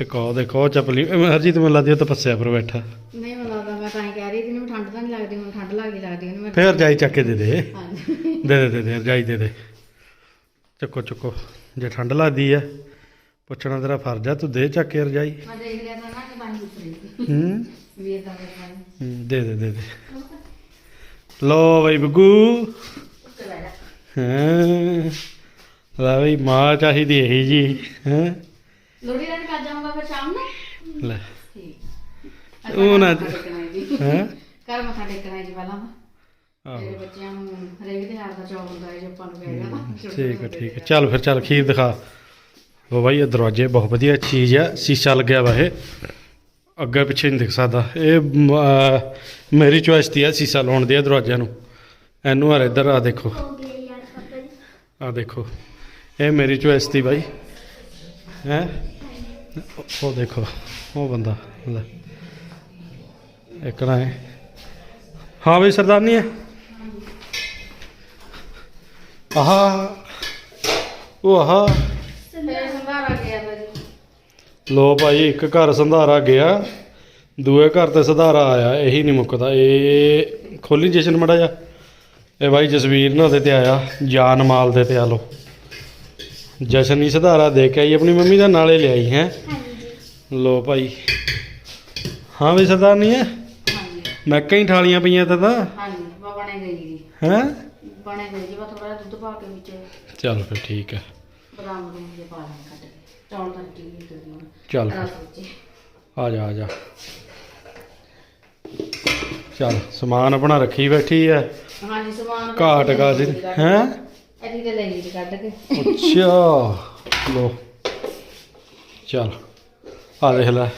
ਇੱਕ ਆਹ ਦੇਖੋ ਚਪਲੀ। ਹਰਜੀਤ ਮੈਨੂੰ ਲੱਗਦੀ ਉਹ ਤਪੱਸਿਆ ਪਰ ਬੈਠਾ। ਨਹੀਂ ਮੈਨੂੰ ਲੱਗਦਾ ਮੈਂ ਤਾਂ ਹੀ ਕਹਿ ਰਹੀ ਸੀ ਨਾ ਵੀ ਠੰਡ ਤਾਂ ਨਹੀਂ ਲੱਗਦੀ ਹੁਣ ਠੰਡ ਲੱਗਦੀ ਲੱਗਦੀ ਉਹਨੂੰ ਮੈਂ ਫੇਰ ਜਾਈ ਚੱਕ ਕੇ ਦੇ ਦੇ। ਹਾਂਜੀ। ਦੇ ਦੇ ਦੇ ਦੇ ਜਾਈ ਦੇ ਦੇ। ਚੱਕੋ ਚੱਕੋ ਜੇ ਠੰਡ ਲੱਗਦੀ ਆ ਪੁੱਛਣਾ ਤੇਰਾ ਫਰਜ਼ ਆ ਤੂੰ ਦੇ ਚੱਕ ਕੇ ਰਜਾਈ। ਮੈਂ ਦੇਖ ਲਿਆ ਤਾਂ ਨਾ ਕਿ ਪਾਣੀ ਉੱਤਰ ਰਹੀ ਹੂੰ? ਵੀ ਇਦਾਂ ਦੇ ਪਾਣੀ ਹੂੰ, ਦੇ ਦੇ ਦੇ ਦੇ। ਲੋ ਬਈ ਬੱਗੂ ਹਾਂ? ਲੈ ਬਈ ਮਾਂ ਚਾਹੀਦੀ ਇਹੀ ਜੀ ਹਾਂ? ਲੋੜੀ ਦਾ ਕੱਲ ਜਾਊਂਗਾ ਫਿਰ ਸ਼ਾਮ ਨੂੰ? ਲੈ। ਠੀਕ ਉਹ ਨਾ- ਹੈ? ਹਾਂ ਮੱਥਾ ਟੇਕਣਾ ਹੈ ਜੀ ਪਹਿਲਾਂ ਮੇਰੇ ਆਹੋ ਬੱਚਿਆਂ ਨੂੰ ਹਰੇਕ ਤਿਉਹਾਰ ਦਾ ਚੌਕ ਹੁੰਦਾ ਹੈ ਜੋ ਆਪਾਂ ਨੂੰ ਕਹੇਗਾ ਨਾ ਠੀਕ ਹੈ ਠੀਕ ਹੈ। ਚੱਲ ਫਿਰ ਚੱਲ ਖੀਰ ਦਿਖਾ। ਉਹ ਬਾਈ ਇਹ ਦਰਵਾਜ਼ੇ ਬਹੁਤ ਵਧੀਆ ਚੀਜ਼ ਆ ਸ਼ੀਸ਼ਾ ਲੱਗਿਆ ਵਾ ਇਹ। ਅੱਗੇ ਪਿੱਛੇ ਨਹੀਂ ਦਿਖ ਸਕਦਾ। ਇਹ ਮੇਰੀ ਚੋਇਸ ਦੀ ਆ ਸ਼ੀਸ਼ਾ ਲਾਉਣ ਦੀ ਆ ਦਰਵਾਜ਼ਿਆਂ ਨੂੰ। ਇਹਨੂੰ ਆ ਇੱਧਰ ਆ ਦੇਖੋ। ਆ ਦੇਖੋ। ਇਹ ਮੇਰੀ ਚੋਇਸ ਦੀ ਬਾਈ। ਹੈ? ਉਹ ਦੇਖੋ ਉਹ ਬੰਦਾ ਲੈ। ਇੱਕ ਨਾ ਹੈ? ਹਾਂ ਬਈ ਸਰਦਾਰਨੀ ਹੈ। ਆਹਾ। ਉਹ ਆਹਾ। ਫਿਰ ਸੰਭਾਰਾ ਗਿਆ ਤਾ ਜੀ। ਲੋ ਭਾਈ ਇੱਕ ਘਰ ਸੰਧਾਰਾ ਗਿਆ ਦੂਏ ਘਰ ਤੇ ਸੰਧਾਰਾ ਆਇਆ ਇਹੀ ਨਹੀਂ ਮੁੱਕਦਾ। ਇਹ ਖੋਲੀ ਜਸ਼ਨ ਮੜਾ ਜਾ। ਇਹ ਭਾਈ ਜਸਵੀਰ ਨਾਲ ਦੇ ਤੇ ਆਇਆ ਜਾਨ ਮਾਲ ਦੇ ਤੇ ਆ ਲੋ। ਜਸ਼ਨ ਨਹੀਂ ਸੰਧਾਰਾ ਦੇ ਕੇ ਆਈ ਆਪਣੀ ਮੰਮੀ ਦਾ ਨਾਲੇ ਲਿਆਈ ਹੈ। ਹਾਂਜੀ। ਲੋ ਭਾਈ। ਹਾਂ ਵੀ ਸਰਦਾਰ ਨਹੀਂ ਹੈ? ਹਾਂਜੀ। ਮੈਂ ਕਈ ਠਾਲੀਆਂ ਪਈਆਂ ਤੇ ਤਾਂ। ਹਾਂਜੀ ਬਣੇ ਗਈ ਜੀ। ਹੈ? ਬਣੇ ਗਈ ਜੀ ਵਾ ਥੋੜਾ ਕੇ ਵਿੱਚ ਚੱਲ ਫਿਰ ਠੀਕ ਹੈ। ਬਦਾਮ ਬਦੂਮ ਜੇ ਪਾ ਲੈਣੇ ਕੱਟ ਕੇ। ਚੌਲ ਦਾ ਫਿਰ ਰਸ ਵਿੱਚ ਆ। ਜਾ ਆ ਜਾ। ਚੱਲ ਸਮਾਨ ਆਪਣਾ ਰੱਖੀ ਬੈਠੀ ਹੈ। ਹਾਂਜੀ ਸਮਾਨ ਘਾਟ ਗਾ ਸੀ ਹੈ? ਇਹਦੀ ਤੇ ਲਈ ਜੀ ਕੱਢ ਕੇ। ਅੱਛਾ ਲੋ ਚੱਲ ਆ ਦੇਖ ਲੈ।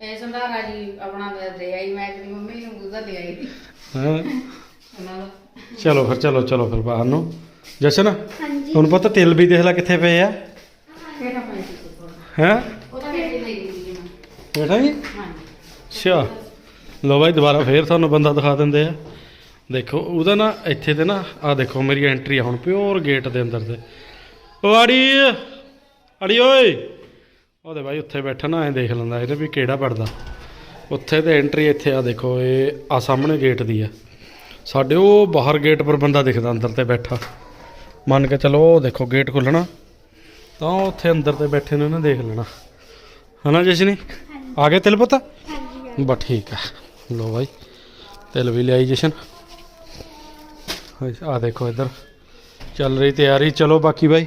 ਇਹ ਸੰਧਾਰਾ ਜੀ ਆਪਣਾ ਦੇ ਦੇ ਆਈ ਮੈਂ ਆਪਣੀ ਮੰਮੀ ਨੂੰ ਗੁੱਜ਼ਾ ਦੇ ਆਈ। ਹੈਂ? ਉਹਨਾਂ ਦਾ। ਚਲੋ ਫਿਰ ਚਲੋ ਚਲੋ ਫਿਰ ਬਾਹਰ ਨੂੰ। ਜਸ਼ਨ ਹਾਂਜੀ। ਹੁਣ ਪਤਾ ਤਿਲ ਵੀ ਦੇਖ ਲੈ ਕਿੱਥੇ ਪਏ ਆ। ਕਿਹੜਾ ਪਾਣੀ ਸੀ ਹੈ? ਉਹ ਲਈ ਬੇਟਾ ਜੀ? ਅੱਛਾ। ਲੋ ਬਾਈ ਦੁਬਾਰਾ ਫੇਰ ਤੁਹਾਨੂੰ ਬੰਦਾ ਦਿਖਾ ਦਿੰਦੇ ਆ। ਦੇਖੋ ਉਹਦਾ ਨਾ ਇੱਥੇ ਤੇ ਨਾ ਆ ਦੇਖੋ ਮੇਰੀ ਐਂਟਰੀ ਆ ਹੁਣ ਪਿਓਰ ਗੇਟ ਦੇ ਅੰਦਰ ਤੇ। ਓ ਆੜੀ ਅੜੀ ਓਏ। ਉਹਦੇ ਬਾਈ ਉੱਥੇ ਬੈਠਾ ਨਾ ਐ ਦੇਖ ਲੈਂਦਾ ਇਹਦੇ ਵੀ ਕਿਹੜਾ ਪੜਦਾ। ਉੱਥੇ ਤੇ ਐਂਟਰੀ ਇੱਥੇ ਆ ਦੇਖੋ ਇਹ ਆ ਸਾਹਮਣੇ ਗੇਟ ਦੀ ਆ। ਸਾਡੇ ਉਹ ਬਾਹਰ ਗੇਟ ਪਰ ਬੰਦਾ ਦਿਖਦਾ ਅੰਦਰ ਤੇ ਬੈਠਾ। ਮੰਨ ਕੇ ਚਲੋ ਉਹ ਦੇਖੋ ਗੇਟ ਖੁੱਲਣਾ ਤਾਂ ਉੱਥੇ ਅੰਦਰ ਤੇ ਬੈਠੇ ਨੂੰ ਇਹਨੇ ਦੇਖ ਲੈਣਾ। ਹਨਾ ਜਸ਼ਨੀ? ਆ ਗਏ ਤਿਲ ਪਤਾ? ਹਾਂਜੀ ਬਸ ਠੀਕ ਆ। ਲੋ ਬਾਈ ਤਿਲ ਵੀ ਲਿਆਈ ਜਸ਼ਨ। ਆ ਦੇਖੋ ਇੱਧਰ ਚੱਲ ਰਹੀ ਤਿਆਰੀ। ਚਲੋ ਬਾਕੀ ਬਾਈ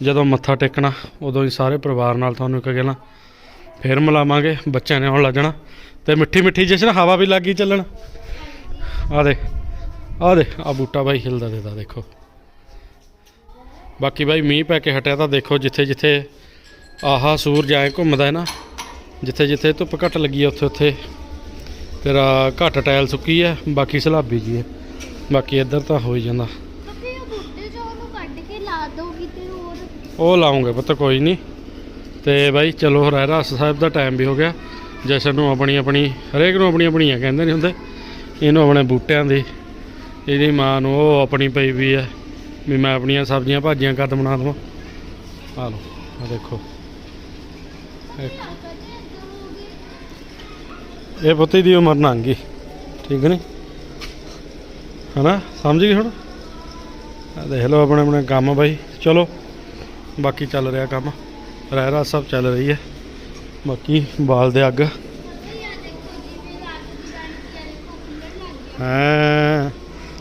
ਜਦੋਂ ਮੱਥਾ ਟੇਕਣਾ ਉਦੋਂ ਹੀ ਸਾਰੇ ਪਰਿਵਾਰ ਨਾਲ ਤੁਹਾਨੂੰ ਇੱਕ ਗੱਲਾਂ ਫੇਰ ਮਿਲਾਵਾਂਗੇ। ਬੱਚਿਆਂ ਨੇ ਆਉਣ ਲੱਗਣਾ ਤੇ ਮਿੱਠੀ ਮਿੱਠੀ ਜਸ਼ਨ ਹਵਾ ਵੀ ਲੱਗੀ ਚੱਲਣ। ਆ ਦੇ ਆ ਦੇ ਆ ਬੂਟਾ ਬਾਈ ਹਿਲਦਾ ਦੇਦਾ ਦੇਖੋ। ਬਾਕੀ ਬਾਈ ਮੀਂਹ ਪੈ ਕੇ ਹਟਿਆ ਤਾਂ ਦੇਖੋ ਜਿੱਥੇ ਜਿੱਥੇ ਆਹਾ ਸੂਰਜ ਐ ਘੁੰਮਦਾ ਹੈ ਨਾ ਜਿੱਥੇ ਜਿੱਥੇ ਧੁੱਪ ਘੱਟ ਲੱਗੀ ਹੈ ਉੱਥੇ ਉੱਥੇ ਤੇਰਾ ਘੱਟ ਟਾਇਲ ਸੁੱਕੀ ਹੈ ਬਾਕੀ ਸਲਾਬੀ ਜੀ ਹੈ ਬਾਕੀ ਇੱਧਰ ਤਾਂ ਹੋ ਹੀ ਜਾਂਦਾ। ਉਹ ਲਾਉਂਗੇ ਪੁੱਤ ਕੋਈ ਨਹੀਂ। ਤੇ ਬਾਈ ਚਲੋ ਰਹਿਰਾਸ ਸਾਹਿਬ ਦਾ ਟਾਈਮ ਵੀ ਹੋ ਗਿਆ। ਜਸ਼ਨ ਨੂੰ ਆਪਣੀ ਆਪਣੀ ਹਰੇਕ ਨੂੰ ਆਪਣੀ ਆਪਣੀਆਂ ਕਹਿੰਦੇ ਨਹੀਂ ਹੁੰਦੇ। ਇਹਨੂੰ ਆਪਣੇ ਬੂਟਿਆਂ ਦੀ ਇਹਦੀ ਮਾਂ ਨੂੰ ਉਹ ਆਪਣੀ ਪਈ ਵੀ ਹੈ ਵੀ ਮੈਂ ਆਪਣੀਆਂ ਸਬਜ਼ੀਆਂ ਭਾਜੀਆਂ ਕੱਦ ਬਣਾ ਦਵਾਂ। ਆ ਲਓ ਆ ਦੇਖੋ। ਇਹ- ਪੁੱਤੀ ਦੀ ਉਮਰ ਲੰਘ ਗਈ, ਠੀਕ ਨਹੀਂ? ਹਨਾ? ਸਮਝ ਗਈ ਹੁਣ? ਦੇਖ ਲਓ ਆਪਣੇ ਆਪਣੇ ਕੰਮ ਬਾਈ। ਚਲੋ, ਬਾਕੀ ਚੱਲ ਰਿਹਾ ਕੰਮ। ਰਹਿ ਰਾ ਸਭ ਚੱਲ ਰਹੀ ਹੈ। ਬਾਕੀ ਬਾਲ ਦੇ ਅੱਗ। ਹਾਂ?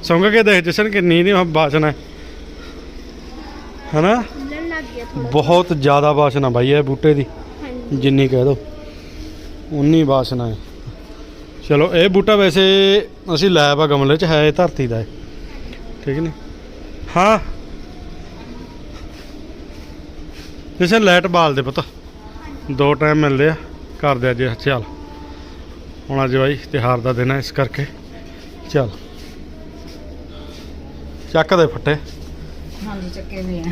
ਸੌਂਗ ਕੇ ਦੇਖ ਜਸ਼ਨ ਕਿੰਨੀ ਨਹੀਂ ਬਾਸ਼ਨਾ ਹੈ ਹਨਾ? ਖੁੱਲਣ ਲੱਗ ਗਿਆ ਥੋੜਾ ਬਹੁਤ ਜ਼ਿਆਦਾ ਬਾਸ਼ਨਾ ਬਾਈ ਇਹ ਬੂਟੇ ਦੀ। ਹਾਂਜੀ। ਜਿੰਨੀ ਕਹਿ ਦੋ। ਉਨੀ ਬਾਸ਼ਨਾ ਹੈ। ਚਲੋ ਇਹ ਬੂਟਾ ਵੈਸੇ ਅਸੀਂ ਲਾਇਆ ਵਾ ਗਮਲੇ 'ਚ ਹੈ ਇਹ ਧਰਤੀ ਦਾ ਹੈ ਠੀਕ ਨਹੀਂ ਹਾਂ। ਜਿਸੇ ਲਾਈਟ ਬਾਲ ਦੇ ਪੁੱਤ। ਦੋ ਟਾਈਮ ਮਿਲਦੇ ਆ ਘਰ ਦੇ ਅੱਜ ਚੱਲ। ਹੁਣ ਅੱਜ ਬਾਈ ਤਿਉਹਾਰ ਦਾ ਦਿਨ ਹੈ ਇਸ ਕਰਕੇ। ਚੱਲ। ਚੱਕ ਦੇ ਫੱਟੇ। ਹਾਂਜੀ ਚੱਕੇ ਵੀ ਆ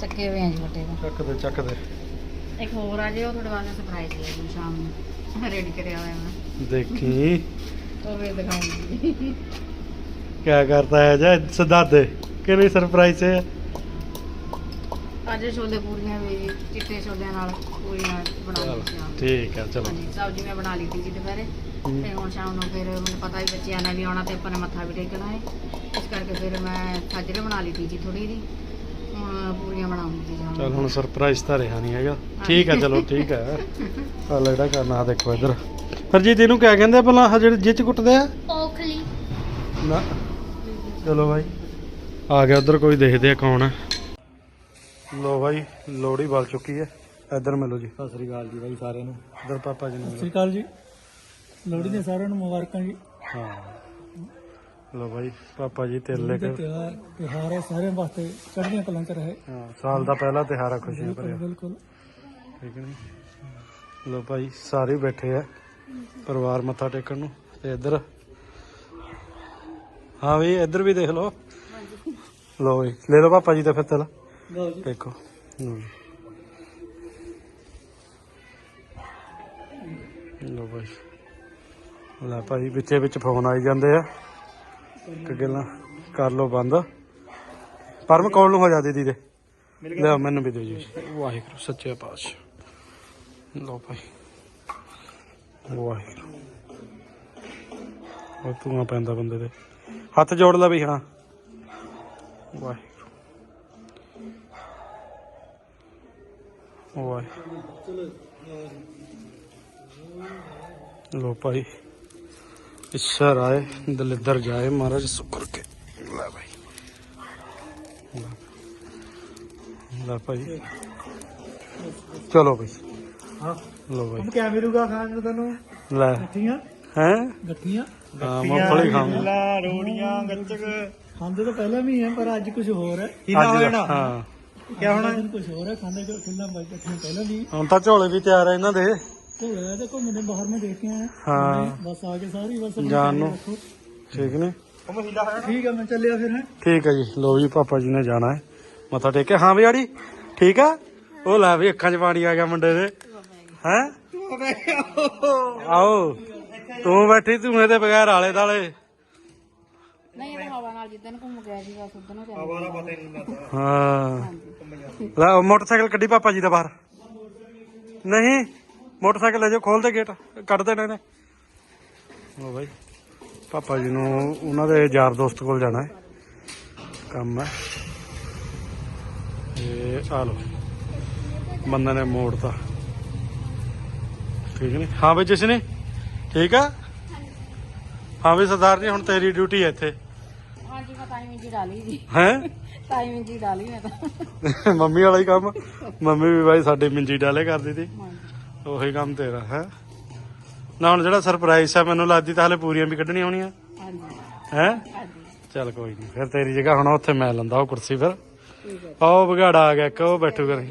ਚੱਕੇ ਵੀ ਆ ਜੀ ਫਟੇ ਦਾ ਚੱਕ ਦੇ ਚੱਕ ਦੇ ਇੱਕ ਹੋਰ ਆ ਜੇ ਉਹ ਤੁਹਾਡੇ ਵਾਸਤੇ ਸਰਪ੍ਰਾਈਜ਼ ਹੈ ਜੀ ਸ਼ਾਮ ਨੂੰ ਰੈਡੀ ਕਰਿਆ ਹੋਇਆ ਮੈਂ ਦੇਖੀ ਉਹ ਵੀ ਦਿਖਾਉਂਗੀ क्या करता है जा सिद्धार्थ कि नहीं सरप्राइज है ਅੱਜ ਛੋਲੇ ਪੂਰੀਆਂ ਵੀ ਚਿੱਟੇ ਛੋਲਿਆਂ ਨਾਲ ਪੂਰੀਆਂ ਬਣਾ ਲਈਆਂ ठीक है चलो ਹਾਂਜੀ ਸਬਜ਼ੀ ਮੈਂ ਬਣਾ ਲਈ ਸੀ ਜੀ ਦੁਪਹਿਰੇ ਹਮ। ਤੇ ਹੁਣ ਸ਼ਾਮ ਨੂੰ ਫਿਰ ਮੈਨੂੰ ਪਤਾ ਵੀ ਬੱਚਿਆਂ ਨੇ ਵੀ ਆਉਣਾ ਤੇ ਆਪਾਂ ਨੇ ਮੱਥਾ ਵੀ ਟੇਕਣਾ ਹੈ ਇਸ ਕਰਕੇ ਫਿਰ ਮੈਂ ਸਾਜਰੇ ਬਣਾ ਲਈ ਸੀ ਜੀ ਥੋੜੀ ਦੀ ਹੁਣ ਪੂਰੀਆਂ ਬਣਾਉਂਗੀ ਜੀ ਚਲ ਹੁਣ ਸਰਪ੍ਰਾਈਜ਼ ਤਾਂ ਰਿਹਾ ਨਹੀਂ ਹੈਗਾ। ਠੀਕ ਹੈ ਚਲੋ ਠੀਕ ਹੈ। ਆ ਜਿਹੜਾ ਕਰਨਾ ਆ ਦੇਖੋ ਇੱਧਰ। ਹਰਜੀਤ ਇਹਨੂੰ ਕਿਆ ਕਹਿੰਦੇ ਆ ਭਲਾ ਆਹ ਜਿਹੜੇ ਜਿਹ ਚ ਕੁੱਟਦੇ ਆ? ਔਖਲੀ ਨਾ। ਚਲੋ ਭਾਈ ਆ ਗਿਆ ਉਧਰ ਕੋਈ ਦੇਖਦੇ ਆ ਕੌਣ ਹੈ ਲੋ ਭਾਈ ਲੋੜੀ ਬਲ ਚੁੱਕੀ ਹੈ। ਇੱਧਰ ਮਿਲੋ ਜੀ। ਸਤਿ ਸ੍ਰੀ ਅਕਾਲ ਜੀ ਬਾਈ ਸਾਰਿਆਂ ਨੂੰ। ਇੱਧਰ ਪਾਪਾ ਜੀ ਨੂੰ ਸਤਿ ਸ੍ਰੀ ਅਕਾਲ ਜੀ। ਲੋਹੜੀ ਦੀਆਂ ਸਾਰਿਆਂ ਨੂੰ ਮੁਬਾਰਕਾਂ ਜੀ। ਹਾਂ। ਲੋ ਭਾਈ ਪਾਪਾ ਜੀ ਤੇਲ ਲੈ ਕੇ ਤਿਉਹਾਰ ਹੈ ਸਾਰਿਆਂ ਵਾਸਤੇ ਚੜ੍ਹਦੀਆਂ ਕਲਾਂ ਚ ਰਹੇ। ਹਾਂ ਸਾਲ ਦਾ ਪਹਿਲਾ ਤਿਉਹਾਰ ਆ ਬਿਲਕੁਲ ਭਰਿਆ। ਬਿਲਕੁਲ। ਠੀਕ ਹੈ ਨੀ ਲੋ ਭਾਈ ਸਾਰੇ ਬੈਠੇ ਆ ਪਰਿਵਾਰ ਮੱਥਾ ਟੇਕਣ ਨੂੰ ਤੇ ਇੱਧਰ। ਹਾਂ ਵੀ ਇੱਧਰ ਵੀ ਦੇਖ ਲਓ। ਲੋ ਵੀ ਲੈ ਲਓ ਪਾਪਾ ਜੀ ਦਾ ਫਿਰ ਤਲ। ਜੀ। ਦੇਖੋ। ਜੀ। ਲਓ ਭਾਈ। ਲੈ ਭਾਈ ਵਿੱਚੇ ਵਿੱਚ ਫੋਨ ਆਈ ਜਾਂਦੇ ਆ। ਕਿ ਗੱਲਾਂ ਕਰ ਲਓ ਬੰਦ। ਪਰਮ ਕੋਲ ਨੂੰ ਹੋ ਜਾ ਦੀਦੀ ਦੇ। ਲੈ ਮੈਨੂੰ ਵੀ ਦਿਓ ਜੀ। ਵਾਹਿਗੁਰੂ ਸੱਚੇ ਪਾਤਸ਼ਾਹ। ਲਓ ਭਾਈ। ਵਾਹਿਗੁਰੂ। ਉਹ ਤੂੰ ਪੈਂਦਾ ਬੰਦੇ ਦੇ। ਹੱਥ ਜੋੜ ਲੈ ਵੀ ਹਾਂ। ਵਾਹਿਗੁਰੂ। ਵਾਹਿਗੁਰੂ। ਲੋ ਭਾਈ। ਇੱਛਾ ਰਾਏ ਦਲਿੱਦਰ ਜਾਏ ਮਹਾਰਾਜ ਸੁਕਰ ਕੇ ਲੈ ਭਾਈ। ਲੈ। ਲੈ ਭਾਈ। ਚਲੋ ਭਾਈ। ਹਾਂ। ਲੋ ਭਾਈ। ਹੁਣ ਕਿਆ ਮਿਲੂਗਾ ਖਾਣ ਨੂੰ ਤੈਨੂੰ? ਲੈ। ਗੱਠੀਆਂ? ਹੈ? ਗੱਠੀਆਂ? ਹਾਂ ਮੂੰਗਫਲੀ ਖਾਵਾਂਗਾ। ਰੋੜੀਆਂ ਗੱਚਕ। ਖਾਂਦੇ ਤਾਂ ਪਹਿਲਾਂ ਵੀ ਹੈ ਪਰ ਅੱਜ ਕੁਝ ਹੋਰ ਹੈ। ਅੱਜ ਦਾ- ਹਾਂ। ਕਿਆ ਹੋਣਾ? ਕੁਝ ਹੋਰ ਹੈ ਖਾਂਦੇ ਜੋ ਕਿੰਨਾ ਬਾਈ ਪਹਿਲਾਂ ਵੀ। ਹੁਣ ਤਾਂ ਝੋਲੇ ਵੀ ਤਿਆਰ ਆ ਇਹਨਾਂ ਦੇ। ਢੋਲੇ ਤੇ ਘੁੰਮਦੇ ਬਾਹਰ ਮੈਂ ਦੇਖੇ ਆ ਹਾਂ। ਬਸ ਆ ਕੇ ਸਾਰੀ ਬਸ ਆਪਣੀ ਜਾਣ ਨੂੰ। ਰੱਖੋ। ਠੀਕ ਨੇ? ਠੀਕ ਹੈ ਮੈਂ ਚੱਲਿਆ ਫਿਰ ਹੈ। ਠੀਕ ਹੈ ਜੀ। ਲੋ ਜੀ ਪਾਪਾ ਜੀ ਨੇ ਜਾਣਾ ਹੈ। ਮੱਥਾ ਟੇਕ ਕੇ। ਹਾਂ ਵੀ ਆੜੀ ਠੀਕ ਆ? ਉਹ ਲੈ ਵੀ ਅੱਖਾਂ 'ਚ ਪਾਣੀ ਆ ਗਿਆ ਮੁੰਡੇ ਦੇ। ਹੈ? ਆਓ। ਤੂੰ ਬੈਠੀ ਤੂੰ ਇਹਦੇ ਬਗੈਰ ਆਲੇ ਦਾਲੇ ਨਹੀਂ ਇਹ ਤਾਂ ਹਵਾ ਨਾਲ ਜਿੱਦਣ ਘੁੰਮ ਗਿਆ ਜੀ ਬਸ ਉਦੋਂ ਨੂੰ ਚੱਲ ਹਾਂ ਲੈ ਮੋਟਰਸਾਈਕਲ ਕੱਢੀ ਪਾਪਾ ਜੀ ਦਾ ਬਾਹਰ। ਨਹੀਂ? ਮੋਟਰਸਾਈਕਲ ਲੈ ਜਾਓ ਖੋਲ ਦੇ ਗੇਟ ਕੱਢ ਦੇਣੇ ਨੇ ਉਹ ਭਾਈ ਪਾਪਾ ਜੀ ਨੂੰ ਉਹਨਾਂ ਦੇ ਯਾਰ ਦੋਸਤ ਕੋਲ ਜਾਣਾ ਹੈ। ਕੰਮ ਹੈ। ਇਹ ਆ ਲੋ ਬੰਦੇ ਨੇ ਮੋੜਤਾ। ਠੀਕ ਨਹੀਂ? ਹਾਂ ਬਈ ਜਿਸ ਨੇ ਠੀਕ ਆ? ਹਾਂ ਵੀ ਸਰਦਾਰ ਜੀ ਹੁਣ ਤੇਰੀ ਡਿਊਟੀ ਹੈ ਇੱਥੇ। ਹਾਂਜੀ ਮੈਂ ਟਾਈਮਿੰਗ ਜੀ ਡਾਲੀ ਜੀ। ਹੈ? ਟਾਈਮਿੰਗ ਜੀ ਡਾਲੀ ਮੈਂ ਤਾਂ। ਮੰਮੀ ਵਾਲਾ ਹੀ ਕੰਮ। ਮੰਮੀ ਵੀ ਬਾਈ ਸਾਡੇ ਮਿੰਜੀ ਡਾਲੇ ਕਰਦੀ ਹਾਂਜੀ। ਉਹੀ ਕੰਮ ਤੇਰਾ ਹੈ? ਨਾ ਹੁਣ ਜਿਹੜਾ ਸਰਪ੍ਰਾਈਜ਼ ਆ ਮੈਨੂੰ ਲੱਗਦੀ ਤਾਂ ਹਲੇ ਪੂਰੀਆਂ ਵੀ ਕੱਢਣੀਆਂ ਹੋਣੀਆਂ। ਹਾਂਜੀ। ਹੈ? ਚੱਲ ਕੋਈ ਨਹੀਂ ਫਿਰ ਤੇਰੀ ਜਗ੍ਹਾ ਹੁਣ ਉੱਥੇ ਮੈਂ ਲੰਦਾ ਉਹ ਕੁਰਸੀ ਫਿਰ। ਆਓ ਵਿਗਾੜਾ ਆ ਗਿਆ ਕਿ ਉਹ ਬੈਠੂ ਕਰੀ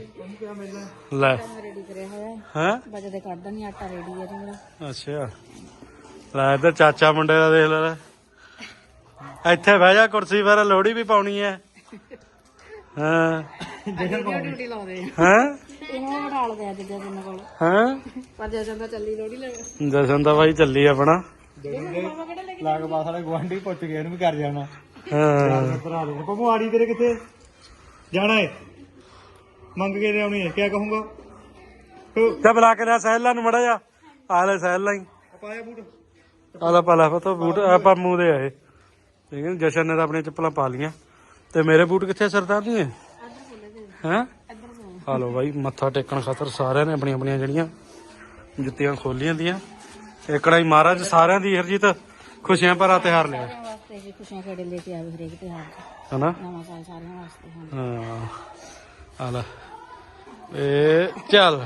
ਲੈ। ਮੈਂ ਰੈਡੀ ਕਰਿਆ ਹੋਇਆ ਹੈ। ਹੈ? ਬਜਦੇ ਕੱਢ ਦਣੀ ਆਟਾ ਰੈਡੀ ਹੈ ਜੀ ਮੇਰਾ ਅੱਛਾ। ਲੈ ਇੱਧਰ ਚਾਚਾ ਮੁੰਡੇ ਦਾ ਦੇਖ ਲੈ। ਇੱਥੇ ਬਹਿ ਜਾ ਕੁਰਸੀ ਫਿਰ ਲੋੜੀ ਵੀ ਪਾਉਣੀ ਹੈ। ਹਾਂ? ਡਿਊਟੀ ਲਾਉਂਦੇ ਹੈ? ਬਿਠਾ ਲਦੇ ਅੱਜ ਜਸ਼ਨ ਕੋਲ? ਹੈ? ਪਰ ਜਸ਼ਨ ਤਾਂ ਚੱਲੀ ਲੋੜੀ ਲੈ ਜਸ਼ਨ ਦਾ ਬਾਈ ਚੱਲੀ ਆਪਣਾ। ਲਾਗ ਬਾਸ ਵਾਲੇ ਗਵਾਂਢੀ ਪੁੱਛ ਗਏ ਇਹਨੂੰ ਵੀ ਕਰ ਜਾਣਾ। ਹਾਂ। ਭਰਾ ਦੇ ਆੜੀ ਤੇਰੇ ਕਿੱਥੇ? ਜਾਣਾ ਏ? ਮੰਗ ਕੇ ਲਿਆਉਣੀ ਹੈ ਕਿਆ ਕਹੂੰਗਾ? ਤੇ ਬੁਲਾ ਕੇ ਲਿਆ ਸਹਿਲਾ ਨੂੰ ਮੜਾ ਜਾ। ਆ ਲੈ ਸਹਿਲਾ ਹੀ ਪਾਇਆ ਬੂਟ। ਆ ਲੈ ਪਾ ਲੈ ਪਤਾ ਬੂਟ ਆਪਾਂ ਮੂੰਹ ਦੇ ਆਏ। ਠੀਕ ਹੈ ਨੀ? ਜਸ਼ਨ ਨੇ ਤਾਂ ਆਪਣੀਆਂ ਚੱਪਲਾਂ ਪਾ ਲੀਆਂ ਤੇ ਮੇਰੇ ਬੂਟ ਕਿੱਥੇ ਸਰਦਾਰ ਜੀ ਹੈ ਹੈ? ਆ ਲੋ ਬਾਈ ਮੱਥਾ ਟੇਕਣ ਖਾਤਰ ਸਾਰਿਆਂ ਨੇ ਆਪਣੀਆਂ ਆਪਣੀਆਂ ਜਿਹੜੀਆਂ ਜੁੱਤੀਆਂ ਖੋਲੀਆਂ ਦੀਆਂ। ਏਕੜਾ ਹੀ ਮਹਾਰਾਜ ਸਾਰਿਆਂ ਦੀ ਹਰਜੀਤ ਖੁਸ਼ੀਆਂ ਭਰਾ ਤਿਹਾਰ ਲਿਆ। ਸਾਰਿਆਂ ਵਾਸਤੇ ਜੀ ਖੁਸ਼ੀਆਂ ਖੇੜੇ ਲੈ ਕੇ ਆਵੇ ਹਰੇਕ ਤਿਉਹਾਰ ਦਾ ਹਨਾ? ਨਵਾਂ ਸਾਲ ਸਾਰਿਆਂ ਵਾਸਤੇ ਹਾਂ ਹਾਂ। ਆ ਲੈ। ਏ ਚੱਲ?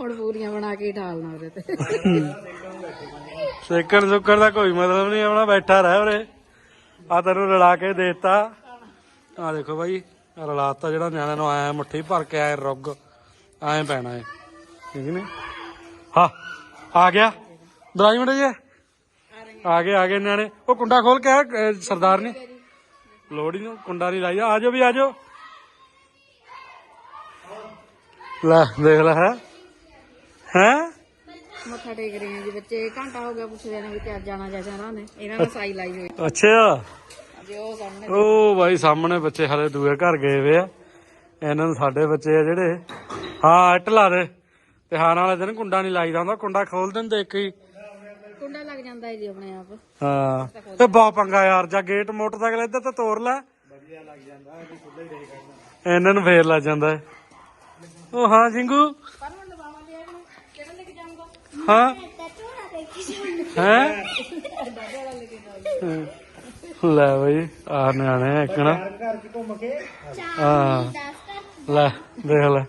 ਹੁਣ ਪੂਰੀਆਂ ਬਣਾ ਕੇ ਢਾਲਣਾ ਉਹਦੇ ਤੇ। ਸੇਕਣ ਸੁੱਕਣ ਦਾ ਕੋਈ ਮਤਲਬ ਨਹੀਂ ਆਪਣਾ ਬੈਠਾ ਰਹਿ ਉਰੇ। ਆ ਤੈਨੂੰ ਰਲਾ ਕੇ ਦੇਤਾ। ਆ ਦੇਖੋ ਬਾਈ ਰਲਾਤਾ ਜਿਹੜਾ ਨਿਆਣਿਆਂ ਨੂੰ ਆਇਆ ਮੁੱਠੀ ਭਰ ਕੇ ਆਏ ਰੁੱਗ ਐਂ ਪੈਣਾ ਹੈ ਠੀਕ ਨੇ? ਹਾਂ ਆ ਗਿਆ। ਦਰਾਈ ਮੜੇ ਜੇ। ਆ ਗਏ ਆ ਗਏ ਨਿਆਣੇ। ਉਹ ਕੁੰਡਾ ਖੋਲ ਕੇ ਆ ਸਰਦਾਰ ਨੇ। ਲੋੜੀ ਨੂੰ ਕੁੰਡਾ ਨਹੀਂ ਲਾਈਆ ਆ ਜਾਓ ਵੀ ਆ ਜਾਓ। ਲੈ ਦੇਖ ਲੈ ਹੈ। ਹੈ? ਮੱਥਾ ਟੇਕ ਰਹੇ ਹਾਂ ਜੀ ਬੱਚੇ। ਘੰਟਾ ਹੋ ਗਿਆ ਪੁੱਛਦੇ ਨੇ ਵੀ ਕਿ ਅੱਜ ਜਾਣਾ ਜਾਂ ਜਾਣਾ ਨੇ। ਇਹਨਾਂ ਨੇ ਸਾਈ ਲਾਈ ਹੋਈ। ਅੱਛਾ। ਉਹ ਸਾਹਮਣੇ ਉਹ ਬਾਈ ਸਾਹਮਣੇ ਬੱਚੇ ਹਲੇ ਦੂਏ ਘਰ ਗਏ ਵੇ ਆ। ਇਹਨਾਂ ਨੂੰ ਸਾਡੇ ਬੱਚੇ ਆ ਜਿਹੜੇ। ਹਾਂ ਇੱਟ ਲਾ ਦੇ। ਤੇ ਹਾਂ ਵਾਲੇ ਦਿਨ ਕੁੰਡਾ ਨਹੀਂ ਲਾਈਦਾ ਹੁੰਦਾ ਕੁੰਡਾ ਖੋਲ ਦਿੰਦੇ ਇੱਕ ਹੀ। ਕੁੰਡਾ ਲੱਗ ਜਾਂਦਾ ਜੀ ਆਪਣੇ ਆਪ। ਹਾਂ ਤੇ ਬਹੁਤ ਪੰਗਾ ਯਾਰ ਜਾਂ ਗੇਟ ਮੋਟਰਸਾਈਕਲ ਇੱਧਰ ਤੇ ਤੋੜ ਲੈ। ਇਹਨਾਂ ਨੂੰ ਫੇਰ ਲੱਗ ਜਾਂਦਾ ਉਹ ਹਾਂ ਸਿੰਘੂ ਹਾਂ। ਹੈ। ਲੈ ਬਈ ਆ ਨਿਆਣੇ ਇੱਕਣਾ ਘਰ ਚ ਘੁੰਮ ਕੇ? ਹਾਂ। ਲੈ ਦੇਖ ਲੈ।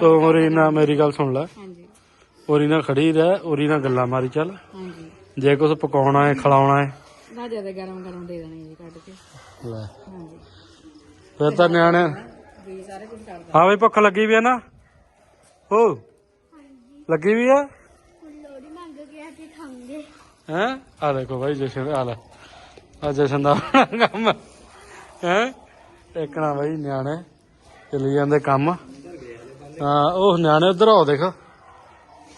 ਤੋ ਮੇਰੀ ਨਾ ਮੇਰੀ ਗੱਲ ਸੁਣ ਲੈ। ਹਾਂਜੀ। ਉਰੀ ਨਾਲ ਖੜੀ ਰਹਿ ਉਰੀ ਨਾਲ ਗੱਲਾਂ ਮਾਰੀ ਚੱਲ। ਹਾਂਜੀ। ਜੇ ਕੁਝ ਪਕਾਉਣਾ ਹੈ ਖਿਲਾਉਣਾ ਹੈ ਨਾ ਜ਼ਿਆਦਾ ਗਰਮ ਗਰਮ ਦੇ ਦੇਣੇ ਜੀ ਕੱਢ ਕੇ। ਲੈ। ਹਾਂਜੀ। ਫਿਰ ਤਾਂ ਨਿਆਣੇ ਵੀ ਸਾਰੇ ਕੁਝ ਕਰਦਾ। ਹਾਂ ਬਈ ਭੁੱਖ ਲੱਗੀ ਵੀ ਹੈ ਨਾ? ਹੋ? ਲੱਗੀ ਵੀ ਹੈ ਲੋੜੀ ਮੰਗ ਕੇ ਆ ਕੇ ਖਾਂਗੇ ਹੈ? ਆ ਦੇਖੋ ਭਾਈ ਜਸ਼ਨ ਆ ਲੈ। ਆ ਜਸ਼ਨ ਦਾ ਕੰਮ। ਹੈ? ਇੱਕਣਾ ਭਾਈ ਨਿਆਣੇ। ਚਲੀ ਜਾਂਦੇ ਕੰਮ। ਹਾਂ ਉਹ ਨਿਆਣੇ ਉਧਰ ਆਓ ਦੇਖ।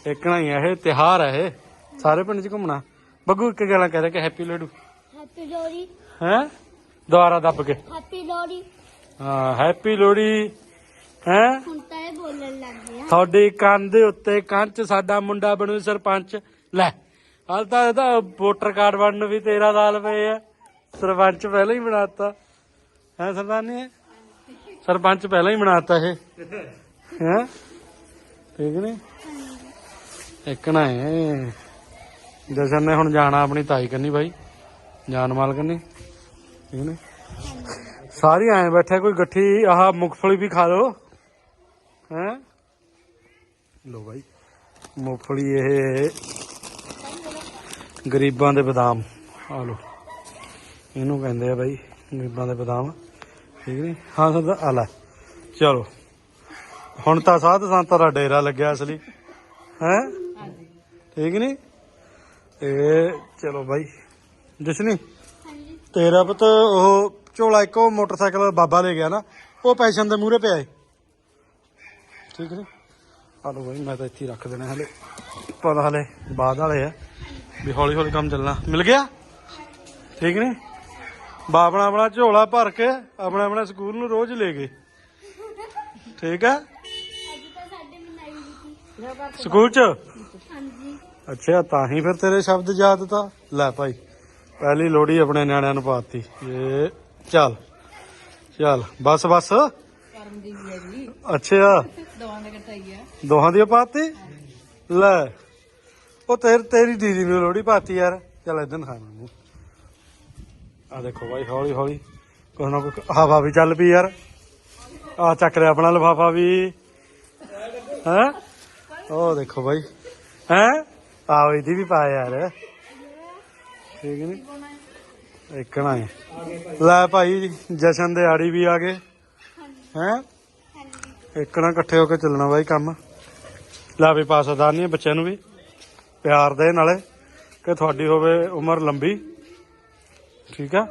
ਇੱਕਣਾ ਹੀ ਆ ਇਹ ਤਿਹਾਰ ਹੈ ਇਹ। ਸਾਰੇ ਪਿੰਡ 'ਚ ਘੁੰਮਣਾ। ਬੱਗੂ ਇੱਕ ਗੱਲ ਕਹਿ ਰਿਹਾ ਕਿ ਹੈਪੀ ਲੋਹੜੀ। ਹੈਪੀ ਹੈ? ਦੁਆਰਾ ਦੱਬ ਕੇ। ਹੈਪੀ ਲੋੜੀ ਹਾਂ ਹੈਪੀ ਲੋਹੜੀ। ਹੈ? ਹੁਣ ਤਾਂ ਇਹ ਬੋਲਣ ਲੱਗ ਗਿਆ ਤੁਹਾਡੀ ਕੰਨ ਦੇ ਉੱਤੇ ਕੰਚ ਸਾਡਾ ਮੁੰਡਾ ਬਣੂ ਸਰਪੰਚ। ਲੈ ਹਾਲ ਤਾਂ ਇਹਦਾ ਵੋਟਰ ਕਾਰਡ ਬਣਨ ਨੂੰ ਵੀ 13 ਸਾਲ ਪਏ ਆ। ਸਰਪੰਚ ਪਹਿਲਾਂ ਹੀ ਬਣਾਤਾ। ਹੈ ਸਰਦਾਰਨੀ? ਸਰਪੰਚ ਪਹਿਲਾਂ ਹੀ ਬਣਾਤਾ ਇਹ। ਹੈ? ਠੀਕ ਨੇ? ਇੱਕ ਨਾ ਹੈ ਜਸ਼ਨ ਨੇ ਹੁਣ ਜਾਣਾ ਆਪਣੀ ਤਾਈ ਕੰਨੀ ਬਾਈ। ਜਾਨ ਮਾਲ ਕੰਨੀ। ਠੀਕ ਨੇ? ਸਾਰੀ ਆਏ ਬੈਠੇ, ਕੋਈ ਗੱਠੀ, ਆਹ ਮੁਗਫਲੀ ਵੀ ਖਾ ਲਓ। ਹੈ? ਲੋ ਬਾਈ, ਮੂੰਗਫਲੀ ਇਹ ਗਰੀਬਾਂ ਦੇ ਬਦਾਮ। ਆ ਲੋ ਇਹਨੂੰ ਕਹਿੰਦੇ ਆ ਬਾਈ ਗਰੀਬਾਂ ਦੇ ਬਦਾਮ। ਠੀਕ ਨੀ? ਹਾਂ ਸਦਾ ਆ ਲੈ। ਚਲੋ। ਹੁਣ ਤਾਂ ਸਾਧ ਸੰਤਾਂ ਦਾ ਡੇਰਾ ਲੱਗਿਆ ਅਸਲੀ। ਹੈ? ਠੀਕ ਨੀ? ਇਹ ਚਲੋ ਬਾਈ। ਜਸ਼ਨੀ ਤੇਰਾ ਪੁੱਤ ਉਹ ਝੋਲਾ ਇੱਕ ਉਹ ਮੋਟਰਸਾਈਕਲ ਬਾਬਾ ਲੈ ਗਿਆ ਨਾ ਉਹ ਪੈਸ਼ਨ ਦੇ ਮੂਹਰੇ ਪਿਆ ਏ। ਠੀਕ ਨੀ? ਆ ਲੋ ਬਾਈ ਮੈਂ ਤਾਂ ਇੱਥੇ ਰੱਖ ਦੇਣਾ ਹਲੇ। ਪਰ ਹਲੇ ਬਾਅਦ ਵਾਲੇ ਆ। ਵੀ ਹੌਲੀ ਹੌਲੀ ਕੰਮ ਚੱਲਣਾ। ਮਿਲ ਗਿਆ? ਠੀਕ ਨੀ? ਬਾ ਆਪਣਾ ਆਪਣਾ ਝੋਲਾ ਭਰ ਕੇ ਆਪਣਾ ਆਪਣਾ ਸਕੂਲ ਨੂੰ ਰੋਜ਼ ਲੈ ਗਏ। ਠੀਕ ਆ ਸਕੂਲ ਚ? ਹਾਂਜੀ। ਅੱਛਾ ਤਾਂ ਹੀ ਫਿਰ ਤੇਰੇ ਸ਼ਬਦ ਯਾਦ ਤਾਂ। ਲੈ ਭਾਈ ਪਹਿਲੀ ਲੋੜੀ ਆਪਣੇ ਨਿਆਣਿਆਂ ਨੂੰ ਪਾਤੀ। ਇਹ ਚੱਲ ਚੱਲ ਬਸ ਬਸ। ਕਰਮ ਦੀ ਵੀ ਹੈ ਜੀ। ਅੱਛਾ। ਦੋਹਾਂ ਦੀ ਪਾਤੀ? ਲੈ ਉਹ ਤੇਰੀ ਤੇਰੀ ਦੀਦੀ ਨੂੰ ਲੋੜੀ ਪਾਤੀ ਯਾਰ। ਚੱਲ ਇਦਾਂ ਖਾਣਾ ਨੂੰ ਆ ਦੇਖੋ ਬਾਈ, ਹੌਲੀ ਹੌਲੀ। ਕੋਈ ਨਾ ਕੋਈ ਹਵਾ ਵੀ ਚੱਲ ਪਈ ਯਾਰ। ਆ ਚੱਕ ਲਿਆ ਆਪਣਾ ਲਫਾਫਾ ਵੀ। ਹੈ? ਉਹ ਦੇਖੋ ਬਾਈ। ਹੈ? ਆਓ ਇਹਦੀ ਵੀ ਪਾ ਯਾਰ। ਠੀਕ ਨਹੀਂ ਇੱਕ ਨਾ ਹੈ। ਲੈ ਭਾਈ, ਜਸ਼ਨ ਦੇ ਆੜੀ ਵੀ ਆ ਗਏ। ਹੈ? ਹਾਂਜੀ ਨਾ ਇਕੱਠੇ ਹੋ ਕੇ ਚੱਲਣਾ ਬਾਈ ਕੰਮ। ਲੈ ਵੀ ਪਾਸਦਾਰ ਨਹੀਂ ਬੱਚਿਆਂ ਨੂੰ ਵੀ। ਪਿਆਰ ਦੇ ਨਾਲੇ, ਕਿ ਤੁਹਾਡੀ ਹੋਵੇ ਉਮਰ ਲੰਬੀ। ਠੀਕ ਆ?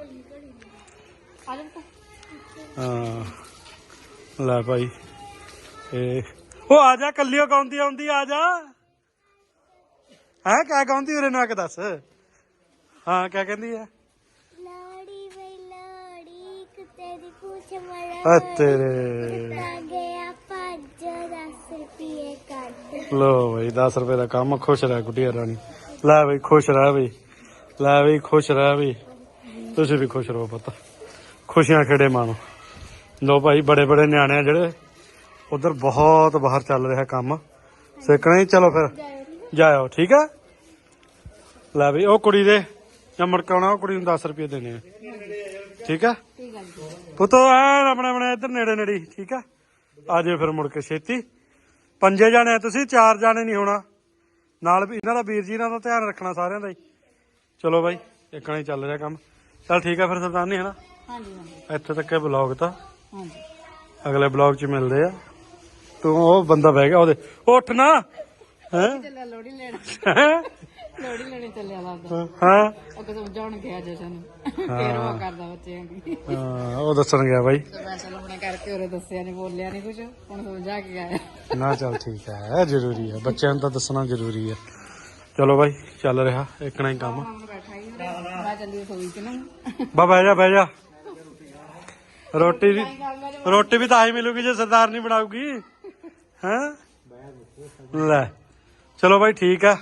ਹਾਂ। ਲੈ ਭਾਈ। ਇਹ ਉਹ ਆ ਜਾ ਕੱਲਿਓ ਗਾਉਂਦੀ ਆਉਂਦੀ ਆ ਜਾ। ਹੈ ਕਿਆ ਗਾਉਂਦੀ ਉਰੇ ਨਾ ਕਿ ਦੱਸ। ਹਾਂ ਕਿਆ ਕਹਿੰਦੀ ਆ? ਲੋੜੀ ਵੇ ਲੋੜੀ ਕੁੱਤੇ ਦੀ ਪੂਛ ਮੜਾ ਤੇਰੇ। ਤਾਂ ਗਿਆ ਭੱਜ 10 ਰੁਪਏ ਕੱਢ ਲੋ ਬਈ 10 ਰੁਪਏ ਦਾ ਕੰਮ ਖੁਸ਼ ਰਹਿ ਗੁੱਡੀਆ ਰਾਣੀ। ਲੈ ਬਈ ਖੁਸ਼ ਰਹਿ ਬਈ। ਲੈ ਬਈ ਖੁਸ਼ ਰਹਿ ਬਈ। ਤੁਸੀਂ ਵੀ ਖੁਸ਼ ਰਹੋ ਪੁੱਤ। ਖੁਸ਼ੀਆਂ ਖੇੜੇ ਮਾਣੋ। ਲੋ ਭਾਈ, ਬੜੇ ਬੜੇ ਨਿਆਣੇ ਆ ਜਿਹੜੇ। ਉਧਰ ਬਹੁਤ ਬਾਹਰ ਚੱਲ ਰਿਹਾ ਕੰਮ। ਸਿੱਖਣਾ ਹੀ, ਚਲੋ ਫਿਰ। ਜਾਇਓ, ਠੀਕ ਆ? ਲੈ ਬਈ, ਉਹ ਕੁੜੀ ਦੇ ਜਾਂ ਮੁੜਕਾਉਣਾ ਉਹ ਕੁੜੀ ਨੂੰ 10 ਰੁਪਏ ਦੇਣੇ ਆ। ਠੀਕ ਆ? ਪੁੱਤੋ ਐਨ ਆਪਣੇ ਆਪਣੇ ਇੱਧਰ ਨੇੜੇ ਨੇੜੇ, ਠੀਕ ਆ? ਆ ਜਾਓ ਫਿਰ ਮੁੜ ਕੇ ਛੇਤੀ। ਪੰਜੇ ਜਾਣੇ ਆ ਤੁਸੀਂ, ਚਾਰ ਜਾਣੇ ਨਹੀਂ ਹੋਣਾ। ਨਾਲ ਵੀ ਇਹਨਾਂ ਦਾ ਵੀਰ ਜੀ ਇਹਨਾਂ ਦਾ ਧਿਆਨ ਰੱਖਣਾ ਸਾਰਿਆਂ ਦਾ ਹੀ। ਚਲੋ ਬਾਈ, ਇੱਕਣਾ ਹੀ ਚੱਲ ਰਿਹਾ ਕੰਮ। ਚੱਲ ਠੀਕ ਆ ਫਿਰ ਸਰਦਾਰ ਨਹੀਂ ਹਨਾ ਹਾਂਜੀ ਹਾਂਜੀ। ਇੱਥੇ ਤੱਕ ਇਹ ਬਲੌਗ ਤਾਂ। ਹਾਂਜੀ। ਅਗਲੇ ਬਲੌਗ 'ਚ ਮਿਲਦੇ ਆ। ਤੂੰ ਉਹ ਬੰਦਾ ਬਹਿ ਗਿਆ ਉਹਦੇ ਉੱਠ ਨਾ! ਹੈ? ਚੱਲਿਆ ਲੋੜੀ ਲੈਣ। ਲੋੜੀ ਲੈਣੇ ਚੱਲਿਆ ਲੱਗਦਾ ਹਾਂ। ਉਹ ਕਿ ਸਮਝਾਉਣ ਗਿਆ ਜਸ਼ਨ ਨੂੰ ਫੇਰ ਉਹ ਕਰਦਾ ਬੱਚਿਆਂ ਦੀ। ਹਾਂ, ਉਹ ਦੱਸਣ ਗਿਆ ਬਾਈ। ਸਪੈਸ਼ਲ ਆਪਣੇ ਕਰਕੇ ਉਹਰੇ ਦੱਸਿਆ ਨਹੀਂ ਬੋਲਿਆ ਨਹੀਂ ਕੁਝ ਹੁਣ ਸਮਝਾ ਕੇ ਗਿਆ। ਨਾ ਚੱਲ ਠੀਕ ਹੈ ਜ਼ਰੂਰੀ ਹੈ ਬੱਚਿਆਂ ਨੂੰ ਤਾਂ ਦੱਸਣਾ ਜ਼ਰੂਰੀ ਹੈ ਚਲੋ ਬਾਈ, ਚੱਲ ਰਿਹਾ, ਇੱਕਣਾ ਹੀ ਕੰਮ। ਬਾ, ਬਹਿ ਜਾ ਬਹਿ ਜਾ। ਰੋਟੀ ਵੀ ਰੋਟੀ ਵੀ ਤਾਂ ਹੀ ਮਿਲੂਗੀ ਜੇ ਸਰਦਾਰ ਨਹੀਂ ਬਣਾਉਗੀ ਹੈਂ? ਲੈ, ਚਲੋ ਬਾਈ, ਠੀਕ ਆ।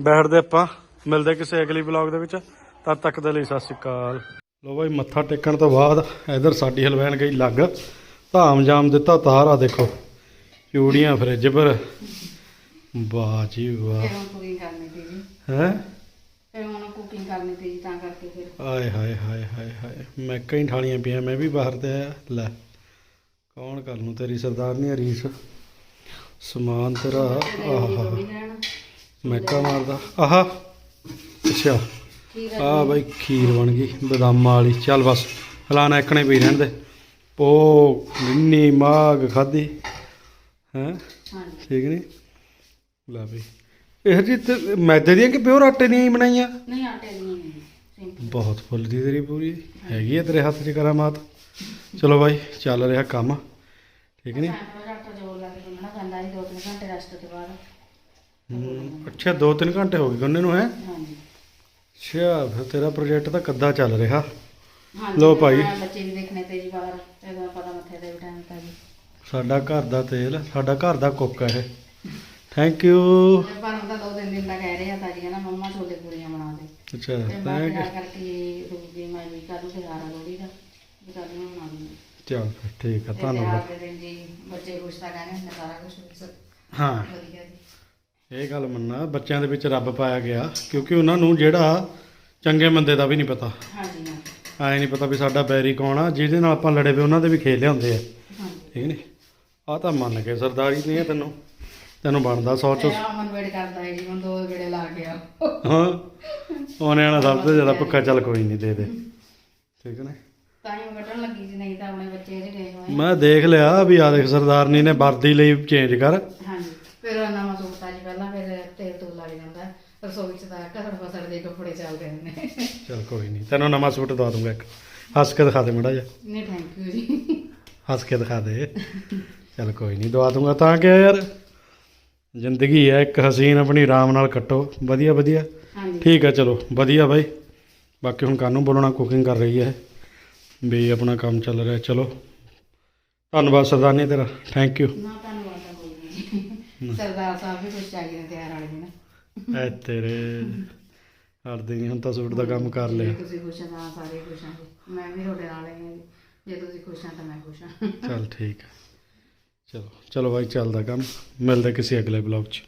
ਬੈਠਦੇ ਆਪਾਂ। ਮਿਲਦੇ ਕਿਸੇ ਅਗਲੀ ਬਲੌਗ ਦੇ ਵਿੱਚ। ਤਦ ਤੱਕ ਦੇ ਲਈ ਸਤਿ ਸ਼੍ਰੀ ਅਕਾਲ। ਲੋ ਬਾਈ, ਮੱਥਾ ਟੇਕਣ ਤੋਂ ਬਾਅਦ ਇਧਰ ਸਾਡੀ ਹਲਵੈਣ ਗਈ ਲੱਗ। ਧਾਮ ਜਾਮ ਦਿੱਤਾ ਤਾਰਾ, ਦੇਖੋ। ਚੂੜੀਆਂ, ਫਰਿੱਜ ਪਰ। ਵਾਹ ਜੀ ਵਾਹ। ਫਿਰ ਹੁਣ ਕੁਕਿੰਗ ਕਰਨੀ ਸੀ ਜੀ। ਹੈ? ਫਿਰ ਹੁਣ ਕੁਕਿੰਗ ਕਰਨੀ ਸੀ ਜੀ ਤਾਂ ਕਰਕੇ ਫਿਰ। ਆਏ ਹਾਏ ਹਾਏ ਹਾਏ ਹਾਏ ਮੈਂ ਕਈ ਠਾਲੀਆਂ ਪਈਆਂ ਮੈਂ ਵੀ ਬਾਹਰ ਤੇ ਆਇਆ। ਲੈ ਕੌਣ ਕਰ ਲੂੰ ਤੇਰੀ ਸਰਦਾਰਨੀ ਰੀਸ? ਸਮਾਨ ਤੇਰਾ ਆਹ ਲੈਣ। ਮੈਕਾ ਮਾਰਦਾ ਆਹਾ। ਅੱਛਾ। ਆ ਬਈ ਖੀਰ ਬਣ ਗਈ ਬਦਾਮਾਂ ਵਾਲੀ। ਚੱਲ ਬਸ ਹਲਾਣਾ ਇੱਕਣੇ ਪਈ ਰਹਿਣ ਦੇ। ਪੋ ਨਿੰਨੀ ਮਾਗ ਖਾਦੀ ਹੈ? ਠੀਕ ਨਹੀਂ ਲੈ ਬਈ ਇਹ ਜੀ ਤੇ ਮੈਦੇ ਦੀਆਂ ਕਿ ਪਿਓਰ ਆਟੇ ਦੀਆਂ ਹੀ ਬਣਾਈਆਂ? ਨਹੀਂ ਆਟੇ ਦੀ ਨਹੀਂ ਸਿੰਪਲ ਬਹੁਤ ਫੁੱਲਦੀ ਤੇਰੀ ਪੂਰੀ। ਹੈਗੀ ਹੈ ਤੇਰੇ ਹੱਥ 'ਚ ਕਰਾਮਾਤ। ਚਲੋ ਬਾਈ ਚੱਲ ਰਿਹਾ ਕੰਮ। ਠੀਕ ਨਹੀਂ ਲਾ ਕੇ ਗੁੰਨਣਾ ਪੈਂਦਾ ਜੀ ਦੋ ਤਿੰਨ ਘੰਟੇ ਰੈਸਟ ਤੋਂ ਬਾਅਦ। ਹਮ, ਅੱਛਾ 2-3 ਘੰਟੇ ਹੋ ਗਏ ਉਹਨੇ ਨੂੰ ਹੈ? ਹਾਂਜੀ। ਅੱਛਾ ਫਿਰ ਤੇਰਾ ਪ੍ਰੋਜੈਕਟ ਤਾਂ ਕੱਦਾ ਚੱਲ ਰਿਹਾ। ਹਾਂਜੀ ਲਓ ਭਾਈ। ਮੈਂ ਬੱਚੇ ਵੀ ਦੇਖਣੇ ਤੇ ਜੀ ਬਾਹਰ। ਇਹਦਾ ਪਤਾ ਮੱਥੇ ਤੇ ਵੀ ਟਾਈਮ ਤਾਂ ਜੀ ਸਾਡਾ ਘਰ ਦਾ ਤੇਲ ਸਾਡਾ ਘਰ ਦਾ ਕੁੱਕ ਹੈ ਇਹ। ਥੈਂਕ ਯੂ ਹੁਣ ਤਾਂ ਦੋ ਤਿੰਨ ਦਿਨ ਦਾ ਕਹਿ ਰਹੇ ਆ ਤਾਂ ਜੀ ਕਹਿੰਦਾ ਮੰਮਾ ਛੋਲੇ ਪੂਰੀਆਂ ਬਣਾ ਦੇ। ਅੱਛਾ ਤੇ ਮੈਂ thank ਕਿਹਾ। ਕਰਕੇ ਰੁਕੀ ਮੈਂ ਵੀ ਕੱਲ ਨੂੰ ਤਿਹਾਰ ਆ ਲੋਹੜੀ ਦਾ। ਵੀ ਕੱਲ ਨੂੰ ਬਣਾ ਦੂੰਗੀ। ਚੱਲ ਫਿਰ ਠੀਕ ਆ ਤੇ ਧੰਨਵਾਦ। ਦੇ ਦਿਨ ਜੀ ਬੱਚੇ ਖੁਸ਼ ਤਾਂ ਕਹਿੰਦੇ ਹੁੰਦੇ ਸਾਰਾ ਕੁਝ ਹਾਂ। ਵਧੀਆ ਜੀ। ਇਹ ਗੱਲ ਮੰਨਾ ਬੱਚਿਆਂ ਦੇ ਵਿੱਚ ਰੱਬ ਪਾਇਆ ਗਿਆ ਕਿਉਂਕਿ ਉਹਨਾਂ ਨੂੰ ਜਿਹੜਾ ਚੰਗੇ ਮੰਦੇ ਦਾ ਵੀ ਨਹੀਂ ਪਤਾ। ਹਾਂਜੀ ਹਾਂ। ਐ ਨਹੀਂ ਪਤਾ ਵੀ ਸਾਡਾ ਬੈਰੀ ਕੌਣ ਆ ਜਿਹਦੇ ਨਾਲ ਆਪਾਂ ਲੜੇ ਵੇ ਉਹਨਾਂ ਦੇ ਵੀ ਖੇਲ ਲਿਆਉਂਦੇ ਆ। ਹਾਂਜੀ। ਠੀਕ ਨਹੀਂ ਆ ਤਾਂ ਮੰਨ ਕੇ ਸਰਦਾਰੀ ਨਹੀਂ ਹੈ ਤੈਨੂੰ। ਤੈਨੂੰ ਬਣਦਾ ਸੌ ਚੋਂ ਮਨ ਵੇਟ ਕਰਦਾ ਹੈ ਜੀ ਹੁਣ ਦੋ ਗੇੜੇ ਲਾ ਗਿਆ ਹਾਂ। ਉਹਨੇ ਆਣਾ ਸਭ ਤੋਂ ਜ਼ਿਆਦਾ ਪੱਕਾ ਚੱਲ ਕੋਈ ਨਹੀਂ ਦੇ ਦੇ। ਠੀਕ ਨੇ? ਤਾਂ ਹੀ ਕੱਢਣ ਲੱਗੀ ਸੀ ਨਹੀਂ ਤਾਂ ਆਪਣੇ ਬੱਚੇ ਜਿਹੜੇ ਗਏ ਹੋਏ ਮੈਂ ਦੇਖ ਲਿਆ ਵੀ ਆ ਦੇਖ ਸਰਦਾਰਨੀ ਨੇ ਵਰਦੀ ਲਈ ਚੇਂਜ ਕਰ। ਹਾਂਜੀ ਫਿਰ ਉਹ ਨਵਾਂ ਸੂਟ ਆ ਜੀ ਪਹਿਲਾਂ ਫਿਰ ਤੇਲ ਤੂਲ ਲੱਗ ਜਾਂਦਾ। ਰਸੋਈ ਚ ਤਾਂ ਘਸੜ ਫਸੜ ਦੇ ਕੱਪੜੇ ਚੱਲਦੇ ਹੁੰਦੇ ਚੱਲ ਕੋਈ ਨਹੀਂ ਤੈਨੂੰ ਨਵਾਂ ਸੂਟ ਦਵਾ ਦੂੰਗਾ ਇੱਕ। ਹੱਸ ਕੇ ਦਿਖਾ ਦੇ ਮੜਾ ਜਾ ਨਹੀਂ ਥੈਂਕ ਯੂ ਜੀ। ਹੱਸ ਕੇ ਦਿਖਾ ਦੇ। ਚੱਲ ਕੋਈ ਨਹੀਂ ਦਵਾ ਦੂੰਗਾ ਤਾਂ ਕਿ ਯਾਰ? ਜ਼ਿੰਦਗੀ ਹੈ ਇੱਕ ਹਸੀਨ ਆਪਣੀ ਆਰਾਮ ਨਾਲ ਕੱਟੋ। ਵਧੀਆ ਵਧੀਆ। ਠੀਕ ਹੈ ਚਲੋ ਵਧੀਆ ਬਾਈ। ਬਾਕੀ ਹੁਣ ਕਾਨੂੰ ਬੋਲਣਾ ਕੁਕਿੰਗ ਕਰ ਰਹੀ ਹੈ। ਵੀ ਆਪਣਾ ਕੰਮ ਚੱਲ ਰਿਹਾ। ਚਲੋ ਧੰਨਵਾਦ ਸਰਦਾਰਨੀ ਤੇਰਾ। ਥੈਂਕ ਯੂ ਨਾ ਧੰਨਵਾਦ ਤਾਂ ਕੋਈ ਨਹੀਂ। ਸਰਦਾਰ ਸਾਹਿਬ ਵੀ ਕੁਝ ਚਾਹੀਦੇ ਨੇ ਤਿਆਰ ਵਾਲੇ ਦਿਨ। ਐ ਤੇਰੇ। ਹੜਦੇ ਨਹੀਂ ਹੁਣ ਤਾਂ ਸੂਟ ਦਾ ਕੰਮ ਕਰ ਲਿਆ। ਤੁਸੀਂ ਖੁਸ਼ ਤਾਂ ਸਾਰੇ ਖੁਸ਼ ਹਾਂ ਜੀ ਮੈਂ ਵੀ ਤੁਹਾਡੇ ਨਾਲ ਹੀ ਹਾਂ। ਜੀ ਤੁਸੀਂ ਖੁਸ਼ ਹਾਂ ਤਾਂ ਮੈਂ ਖੁਸ਼ ਹਾਂ ਚੱਲ ਠੀਕ ਹੈ। ਚਲੋ ਚਲੋ ਬਾਈ ਚੱਲਦਾ ਕੰਮ। ਮਿਲਦੇ ਕਿਸੇ ਅਗਲੇ ਬਲੌਗ 'ਚ।